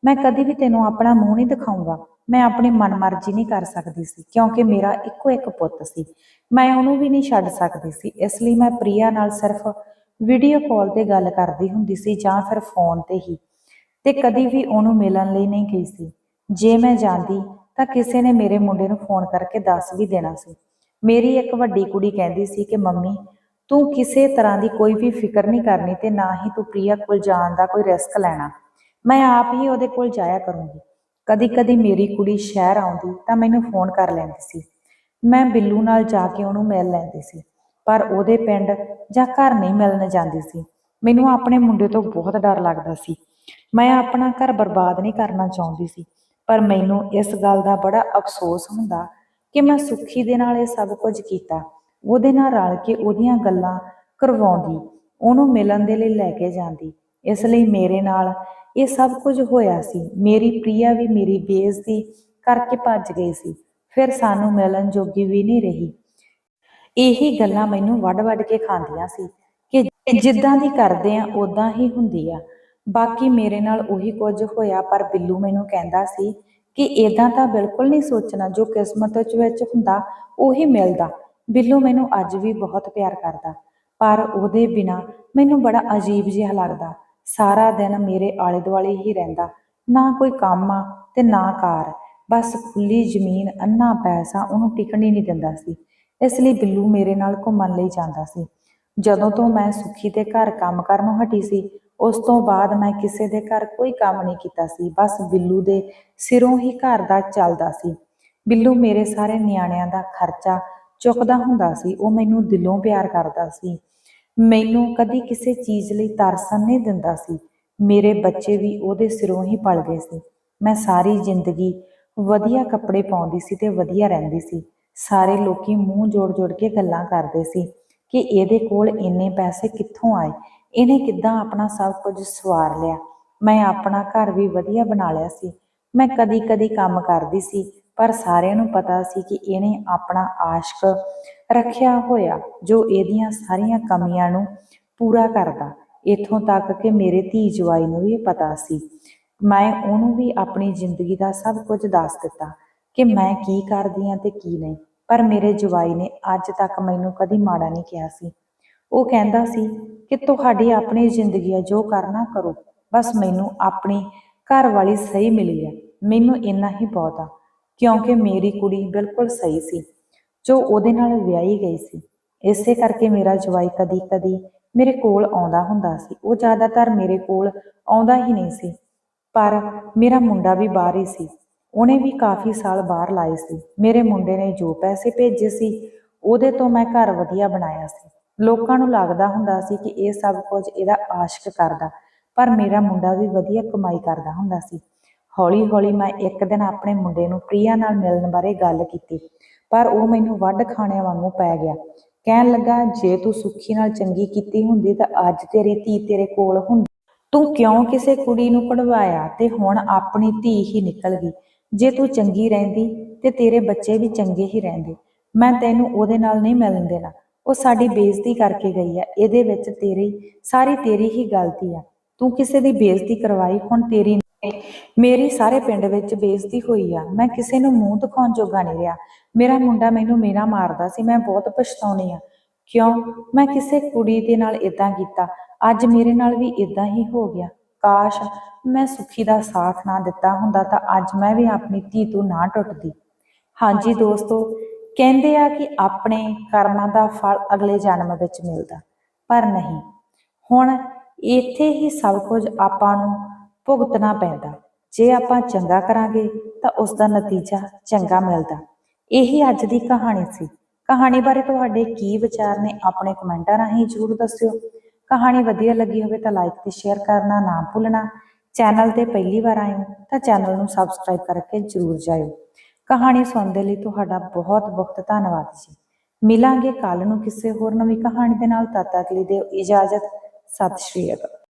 ਮੈਂ ਕਦੀ ਵੀ ਤੈਨੂੰ ਆਪਣਾ ਮੂੰਹ ਨਹੀਂ ਦਿਖਾਊਂਗਾ, ਮੈਂ ਆਪਣੀ ਮਨਮਰਜ਼ੀ ਨਹੀਂ ਕਰ ਸਕਦੀ ਸੀ, ਕਿਉਂਕਿ ਮੇਰਾ ਇੱਕੋ ਇੱਕ ਪੁੱਤ ਸੀ। ਮੈਂ ਉਹਨੂੰ ਵੀ ਨਹੀਂ ਛੱਡ ਸਕਦੀ ਸੀ, ਇਸ ਲਈ ਮੈਂ ਪ੍ਰਿਆ ਨਾਲ ਸਿਰਫ ਵੀਡੀਓ ਕਾਲ ਤੇ ਗੱਲ ਕਰਦੀ ਹੁੰਦੀ ਸੀ ਜਾਂ ਫਿਰ ਫੋਨ ਤੇ ਹੀ ਤੇ ਕਦੀ ਵੀ ਉਹਨੂੰ ਮਿਲਣ ਲਈ ਨਹੀਂ ਗਈ ਸੀ। ਜੇ ਮੈਂ ਜਾਂਦੀ ਤਾਂ ਕਿਸੇ ਨੇ ਮੇਰੇ ਮੁੰਡੇ ਨੂੰ ਫੋਨ ਕਰਕੇ ਦੱਸ ਵੀ ਦੇਣਾ ਸੀ। ਮੇਰੀ ਇੱਕ ਵੱਡੀ ਕੁੜੀ ਕਹਿੰਦੀ ਸੀ ਕਿ ਮੰਮੀ, ਤੂੰ ਕਿਸੇ ਤਰ੍ਹਾਂ ਦੀ ਕੋਈ ਵੀ ਫਿਕਰ ਨਹੀਂ ਕਰਨੀ ਤੇ ਨਾ ਹੀ ਤੂੰ ਪ੍ਰਿਆ ਕੋਲ ਜਾਣ ਦਾ ਕੋਈ ਰਿਸਕ ਲੈਣਾ। ਮੈਂ ਆਪ ਹੀ ਉਹਦੇ ਕੋਲ ਜਾਇਆ ਕਰੂੰਗੀ। ਕਦੀ ਕਦੀ ਮੇਰੀ ਕੁੜੀ ਸ਼ਹਿਰ ਆਉਂਦੀ ਤਾਂ ਮੈਨੂੰ ਫੋਨ ਕਰ ਲੈਂਦੀ ਸੀ। ਮੈਂ ਬਿੱਲੂ ਨਾਲ ਜਾ ਕੇ ਉਹਨੂੰ ਮਿਲ ਲੈਂਦੀ ਸੀ, ਪਰ ਉਹਦੇ ਪਿੰਡ ਜਾਂ ਘਰ ਨਹੀਂ ਮਿਲਣ ਜਾਂਦੀ ਸੀ। ਮੈਨੂੰ ਆਪਣੇ ਮੁੰਡੇ ਤੋਂ ਬਹੁਤ ਡਰ ਲੱਗਦਾ ਸੀ। ਮੈਂ ਆਪਣਾ ਘਰ ਬਰਬਾਦ ਨਹੀਂ ਕਰਨਾ ਚਾਹੁੰਦੀ ਸੀ, ਪਰ ਮੈਨੂੰ ਇਸ ਗੱਲ ਦਾ ਬੜਾ ਅਫਸੋਸ ਹੁੰਦਾ ਕਿ ਮੈਂ ਸੁੱਖੀ ਦੇ ਨਾਲ ਇਹ ਸਭ ਕੁਝ ਕੀਤਾ। ਉਹਦੇ ਨਾਲ ਰਲ ਕੇ ਉਹਦੀਆਂ ਗੱਲਾਂ ਕਰਵਾਉਂਦੀ, ਉਹਨੂੰ ਮਿਲਣ ਦੇ ਲਈ ਲੈ ਕੇ ਜਾਂਦੀ। ਇਸ ਲਈ ਮੇਰੇ ਨਾਲ ਇਹ ਸਭ ਕੁਝ ਹੋਇਆ ਸੀ। ਮੇਰੀ ਪ੍ਰਿਆ ਵੀ ਮੇਰੀ ਬੇਇੱਜ਼ਤੀ ਕਰਕੇ ਭੱਜ ਗਈ ਸੀ। ਫਿਰ ਸਾਨੂੰ ਮਿਲਣ ਜੋਗੀ ਵੀ ਨਹੀਂ ਰਹੀ। ਇਹੀ ਗੱਲਾਂ ਮੈਨੂੰ ਵੱਡ-ਵੱਡ ਕੇ ਖਾਂਦੀਆਂ ਸੀ ਕਿ ਜਿੱਦਾਂ ਦੀ ਕਰਦੇ ਆ ਉਦਾਂ ਹੀ ਹੁੰਦੀ ਆ। ਬਾਕੀ ਮੇਰੇ ਨਾਲ ਉਹੀ ਕੁਝ ਹੋਇਆ, ਪਰ ਬਿੱਲੂ ਮੈਨੂੰ ਕਹਿੰਦਾ ਸੀ ਕਿ ਇਦਾਂ ਤਾਂ ਬਿਲਕੁਲ ਨਹੀਂ ਸੋਚਣਾ, ਜੋ ਕਿਸਮਤ ਵਿੱਚ ਹੁੰਦਾ, ਉਹੀ ਮਿਲਦਾ। ਬਿੱਲੂ ਮੈਨੂੰ ਅੱਜ ਵੀ ਬਹੁਤ ਪਿਆਰ ਕਰਦਾ, ਪਰ ਉਹਦੇ ਬਿਨਾ ਮੈਨੂੰ ਬੜਾ ਅਜੀਬ ਜਿਹਾ ਲੱਗਦਾ। ਸਾਰਾ ਦਿਨ ਮੇਰੇ ਆਲੇ ਦੁਆਲੇ ਹੀ ਰਹਿੰਦਾ, ਨਾ ਕੋਈ ਕੰਮ ਆ ਤੇ ਨਾ ਕਾਰ। ਬਸ ਖੁੱਲੀ ਜ਼ਮੀਨ ਅੰਨਾ ਪੈਸਾ ਉਹਨੂੰ ਟਿਕਣ ਹੀ ਨਹੀਂ ਦਿੰਦਾ ਸੀ। ਇਸ ਲਈ ਬਿੱਲੂ ਮੇਰੇ ਨਾਲ ਘੁੰਮਣ ਲਈ ਜਾਂਦਾ ਸੀ। ਜਦੋਂ ਤੋਂ ਮੈਂ ਸੁਖੀ ਦੇ ਘਰ ਕੰਮ ਕਰਨ ਹਟੀ ਸੀ, ਉਸ ਤੋਂ ਬਾਅਦ ਮੈਂ ਕਿਸੇ ਦੇ ਘਰ ਕੋਈ ਕੰਮ ਨਹੀਂ ਕੀਤਾ ਸੀ, ਬਸ ਬਿੱਲੂ ਦੇ ਸਿਰੋਂ ਹੀ ਘਰ ਦਾ ਚੱਲਦਾ ਸੀ। ਬਿੱਲੂ ਮੇਰੇ ਸਾਰੇ ਨਿਆਣਿਆਂ ਦਾ ਖਰਚਾ ਚੁੱਕਦਾ ਹੁੰਦਾ ਸੀ, ਉਹ ਮੈਨੂੰ ਦਿਲੋਂ ਪਿਆਰ ਕਰਦਾ ਸੀ। ਮੈਨੂੰ ਕਦੀ ਕਿਸੇ ਚੀਜ਼ ਲਈ ਤਰਸਨ ਨਹੀਂ ਦਿੰਦਾ ਸੀ। ਮੇਰੇ ਬੱਚੇ ਵੀ ਉਹਦੇ ਸਿਰੋਂ ਹੀ ਪਲ ਗਏ ਸੀ। ਮੈਂ ਸਾਰੀ ਜ਼ਿੰਦਗੀ ਵਧੀਆ ਕੱਪੜੇ ਪਾਉਂਦੀ ਸੀ ਤੇ ਵਧੀਆ ਰਹਿੰਦੀ ਸੀ। ਸਾਰੇ ਲੋਕੀ ਮੂੰਹ ਜੋੜ ਜੋੜ ਕੇ ਗੱਲਾਂ ਕਰਦੇ ਸੀ ਕਿ ਇਹਦੇ ਕੋਲ ਇੰਨੇ ਪੈਸੇ ਕਿੱਥੋਂ ਆਏ? ਇਹਨੇ ਕਿੱਦਾਂ ਆਪਣਾ ਸਭ ਕੁਝ ਸਵਾਰ ਲਿਆ? ਮੈਂ ਆਪਣਾ ਘਰ ਵੀ ਵਧੀਆ ਬਣਾ ਲਿਆ ਸੀ। ਮੈਂ ਕਦੀ ਕਦੀ ਕੰਮ ਕਰਦੀ ਸੀ, ਪਰ ਸਾਰਿਆਂ ਨੂੰ ਪਤਾ ਸੀ ਕਿ ਇਹਨੇ ਆਪਣਾ ਆਸ਼ਕ ਰੱਖਿਆ ਹੋਇਆ, ਜੋ ਇਹਦੀਆਂ ਸਾਰੀਆਂ ਕਮੀਆਂ ਨੂੰ ਪੂਰਾ ਕਰਦਾ। ਇਥੋਂ ਤੱਕ ਕਿ ਮੇਰੇ ਧੀ ਜਵਾਈ ਨੂੰ ਵੀ ਪਤਾ ਸੀ। ਮੈਂ ਉਹਨੂੰ ਵੀ ਆਪਣੀ ਜ਼ਿੰਦਗੀ ਦਾ ਸਭ ਕੁਝ ਦੱਸ ਦਿੱਤਾ ਕਿ ਮੈਂ ਕੀ ਕਰਦੀ ਹਾਂ ਤੇ ਕੀ ਨਹੀਂ। ਪਰ ਮੇਰੇ ਜਵਾਈ ਨੇ ਅੱਜ ਤੱਕ ਮੈਨੂੰ ਕਦੀ ਮਾੜਾ ਨਹੀਂ ਕਿਹਾ ਸੀ। ਉਹ ਕਹਿੰਦਾ ਸੀ ਕਿ ਤੁਹਾਡੀ ਆਪਣੀ ਜ਼ਿੰਦਗੀ ਹੈ ਜੋ ਕਰਨਾ ਕਰੋ। ਬਸ ਮੈਨੂੰ ਆਪਣੀ ਘਰ ਵਾਲੀ ਸਹੀ ਮਿਲੀ ਹੈ ਮੈਨੂੰ ਇੰਨਾ ਹੀ ਬਹੁਤ ਆ ਕਿਉਂਕਿ ਮੇਰੀ ਕੁੜੀ ਬਿਲਕੁਲ ਸਹੀ ਸੀ ਜੋ ਉਹਦੇ ਨਾਲ ਵਿਆਹੀ ਗਈ ਸੀ। ਇਸੇ ਕਰਕੇ ਮੇਰਾ ਜਵਾਈ ਕਦੀ ਕਦੀ ਮੇਰੇ ਕੋਲ ਆਉਂਦਾ ਹੁੰਦਾ ਸੀ। ਉਹ ਜ਼ਿਆਦਾਤਰ ਮੇਰੇ ਕੋਲ ਆਉਂਦਾ ਹੀ ਨਹੀਂ ਸੀ। ਪਰ ਮੇਰਾ ਮੁੰਡਾ ਵੀ ਬਾਹਰ ਹੀ ਸੀ। ਉਹਨੇ ਵੀ ਕਾਫੀ ਸਾਲ ਬਾਹਰ ਲਾਏ ਸੀ। ਮੇਰੇ ਮੁੰਡੇ ਨੇ ਜੋ ਪੈਸੇ ਭੇਜੇ ਸੀ, ਉਹਦੇ ਤੋਂ ਮੈਂ ਘਰ ਵਧੀਆ ਬਣਾਇਆ ਸੀ। ਲੋਕਾਂ ਨੂੰ ਲੱਗਦਾ ਹੁੰਦਾ ਸੀ ਕਿ ਇਹ ਸਭ ਕੁਝ ਇਹਦਾ ਆਸ਼ਕ ਕਰਦਾ, ਪਰ ਮੇਰਾ ਮੁੰਡਾ ਵੀ ਵਧੀਆ ਕਮਾਈ ਕਰਦਾ ਹੁੰਦਾ ਸੀ। ਹੌਲੀ ਹੌਲੀ ਮੈਂ ਇੱਕ ਦਿਨ ਆਪਣੇ ਮੁੰਡੇ ਨੂੰ ਪ੍ਰਿਆ ਨਾਲ ਮਿਲਣ ਬਾਰੇ ਗੱਲ ਕੀਤੀ, ਪਰ ਉਹ ਮੈਨੂੰ ਵੱਢ ਖਾਣੇ ਵਾਂਗੂ ਪੈ ਗਿਆ। ਕਹਿਣ ਲੱਗਾ, ਜੇ ਤੂੰ ਸੁੱਖੀ ਨਾਲ ਚੰਗੀ ਕੀਤੀ ਹੁੰਦੀ ਤਾਂ ਅੱਜ ਤੇਰੀ ਧੀ ਤੇਰੇ ਕੋਲ ਹੁੰਦੀ। ਤੂੰ ਕਿਉਂ ਕਿਸੇ ਕੁੜੀ ਨੂੰ ਕਢਵਾਇਆ ਤੇ ਹੁਣ ਆਪਣੀ ਧੀ ਹੀ ਨਿਕਲ ਗਈ। ਜੇ ਤੂੰ ਚੰਗੀ ਰਹਿੰਦੀ, ਤੇ ਤੇਰੇ ਬੱਚੇ ਵੀ ਚੰਗੇ ਹੀ ਰਹਿੰਦੇ। ਮੈਂ ਤੈਨੂੰ ਉਹਦੇ ਨਾਲ ਨਹੀਂ ਮਿਲਣ ਦੇਣਾ। ਉਹ ਸਾਡੀ ਬੇਇੱਜ਼ਤੀ ਕਰਕੇ ਗਈ ਆ। ਇਹਦੇ ਵਿੱਚ ਤੇਰੀ, ਸਾਰੀ ਤੇਰੀ ਹੀ ਗਲਤੀ ਆ। ਤੂੰ ਕਿਸੇ ਦੀ ਬੇਇੱਜ਼ਤੀ ਕਰਵਾਈ, ਹੁਣ ਤੇਰੀ ਮੇਰੀ ਸਾਰੇ ਪਿੰਡ ਵਿੱਚ ਬੇਇੱਜ਼ਤੀ ਹੋਈ ਆ। ਮੈਂ ਕਿਸੇ ਨੂੰ ਮੂੰਹ ਦਿਖਾਉਣ ਜੋਗਾ ਨਹੀਂ ਰਿਹਾ। ਮੇਰਾ ਮੁੰਡਾ ਮੈਨੂੰ ਮੇਰਾ ਮਾਰਦਾ ਸੀ। ਮੈਂ ਬਹੁਤ ਪਛਤਾਉਣੀ ਆ। ਕਿਉਂ? ਮੈਂ ਕਿਸੇ ਕੁੜੀ ਦੇ ਨਾਲ ਇਦਾਂ ਕੀਤਾ। ਅੱਜ ਮੇਰੇ ਨਾਲ ਵੀ ਇਦਾਂ ਹੀ ਹੋ ਗਿਆ। ਕਾਸ਼ ਮੈਂ ਸੁਖੀ ਦਾ ਸਾਥ ਨਾ ਦਿੱਤਾ ਹੁੰਦਾ ਤਾਂ ਅੱਜ ਮੈਂ ਵੀ ਆਪਣੀ ਧੀ ਤੋਂ ਨਾ ਟੁੱਟਦੀ। ਹਾਂਜੀ। ਦੋਸਤੋ ਕਹਿੰਦੇ ਆ ਕਿ ਆਪਣੇ ਕਰਮਾਂ ਦਾ ਫਲ ਅਗਲੇ ਜਨਮ ਵਿੱਚ ਮਿਲਦਾ ਪਰ ਨਹੀਂ। ਹੁਣ ਇੱਥੇ ਹੀ ਸਭ ਕੁਝ ਆਪਾਂ ਨੂੰ ਭੁਗਤਣਾ ਪੈਂਦਾ। ਜੇ ਆਪਾਂ ਚੰਗਾ ਕਰਾਂਗੇ ਤਾਂ ਉਸ ਦਾ ਨਤੀਜਾ ਚੰਗਾ ਮਿਲਦਾ। ਇਹੀ ਅੱਜ ਦੀ ਕਹਾਣੀ ਸੀ। ਕਹਾਣੀ ਬਾਰੇ ਤੁਹਾਡੇ ਕੀ ਵਿਚਾਰ ਨੇ ਆਪਣੇ ਕਮੈਂਟਾਂ ਰਾਹੀਂ ਜਰੂਰ ਦੱਸਿਓ। ਕਹਾਣੀ ਵਧੀਆ ਲੱਗੀ ਹੋਵੇ ਤਾਂ ਲਾਈਕ ਤੇ ਸ਼ੇਅਰ ਕਰਨਾ ਨਾ ਭੁੱਲਣਾ। ਚੈਨਲ ਤੇ ਪਹਿਲੀ ਵਾਰ ਆਏ ਹੋ ਤਾਂ ਚੈਨਲ ਨੂੰ ਸਬਸਕ੍ਰਾਈਬ ਕਰਕੇ ਜਰੂਰ ਜਾਇਓ। ਕਹਾਣੀ ਸੁਣਨ ਦੇ ਲਈ ਤੁਹਾਡਾ ਬਹੁਤ ਬਹੁਤ ਧੰਨਵਾਦ ਜੀ। ਮਿਲਾਂਗੇ ਕੱਲ ਨੂੰ ਕਿਸੇ ਹੋਰ ਨਵੀਂ ਕਹਾਣੀ ਦੇ ਨਾਲ। ਤਦ ਤੱਕ ਲਈ ਦਿਓ ਇਜਾਜ਼ਤ। ਸਤਿ ਸ਼੍ਰੀ ਅਕਾਲ।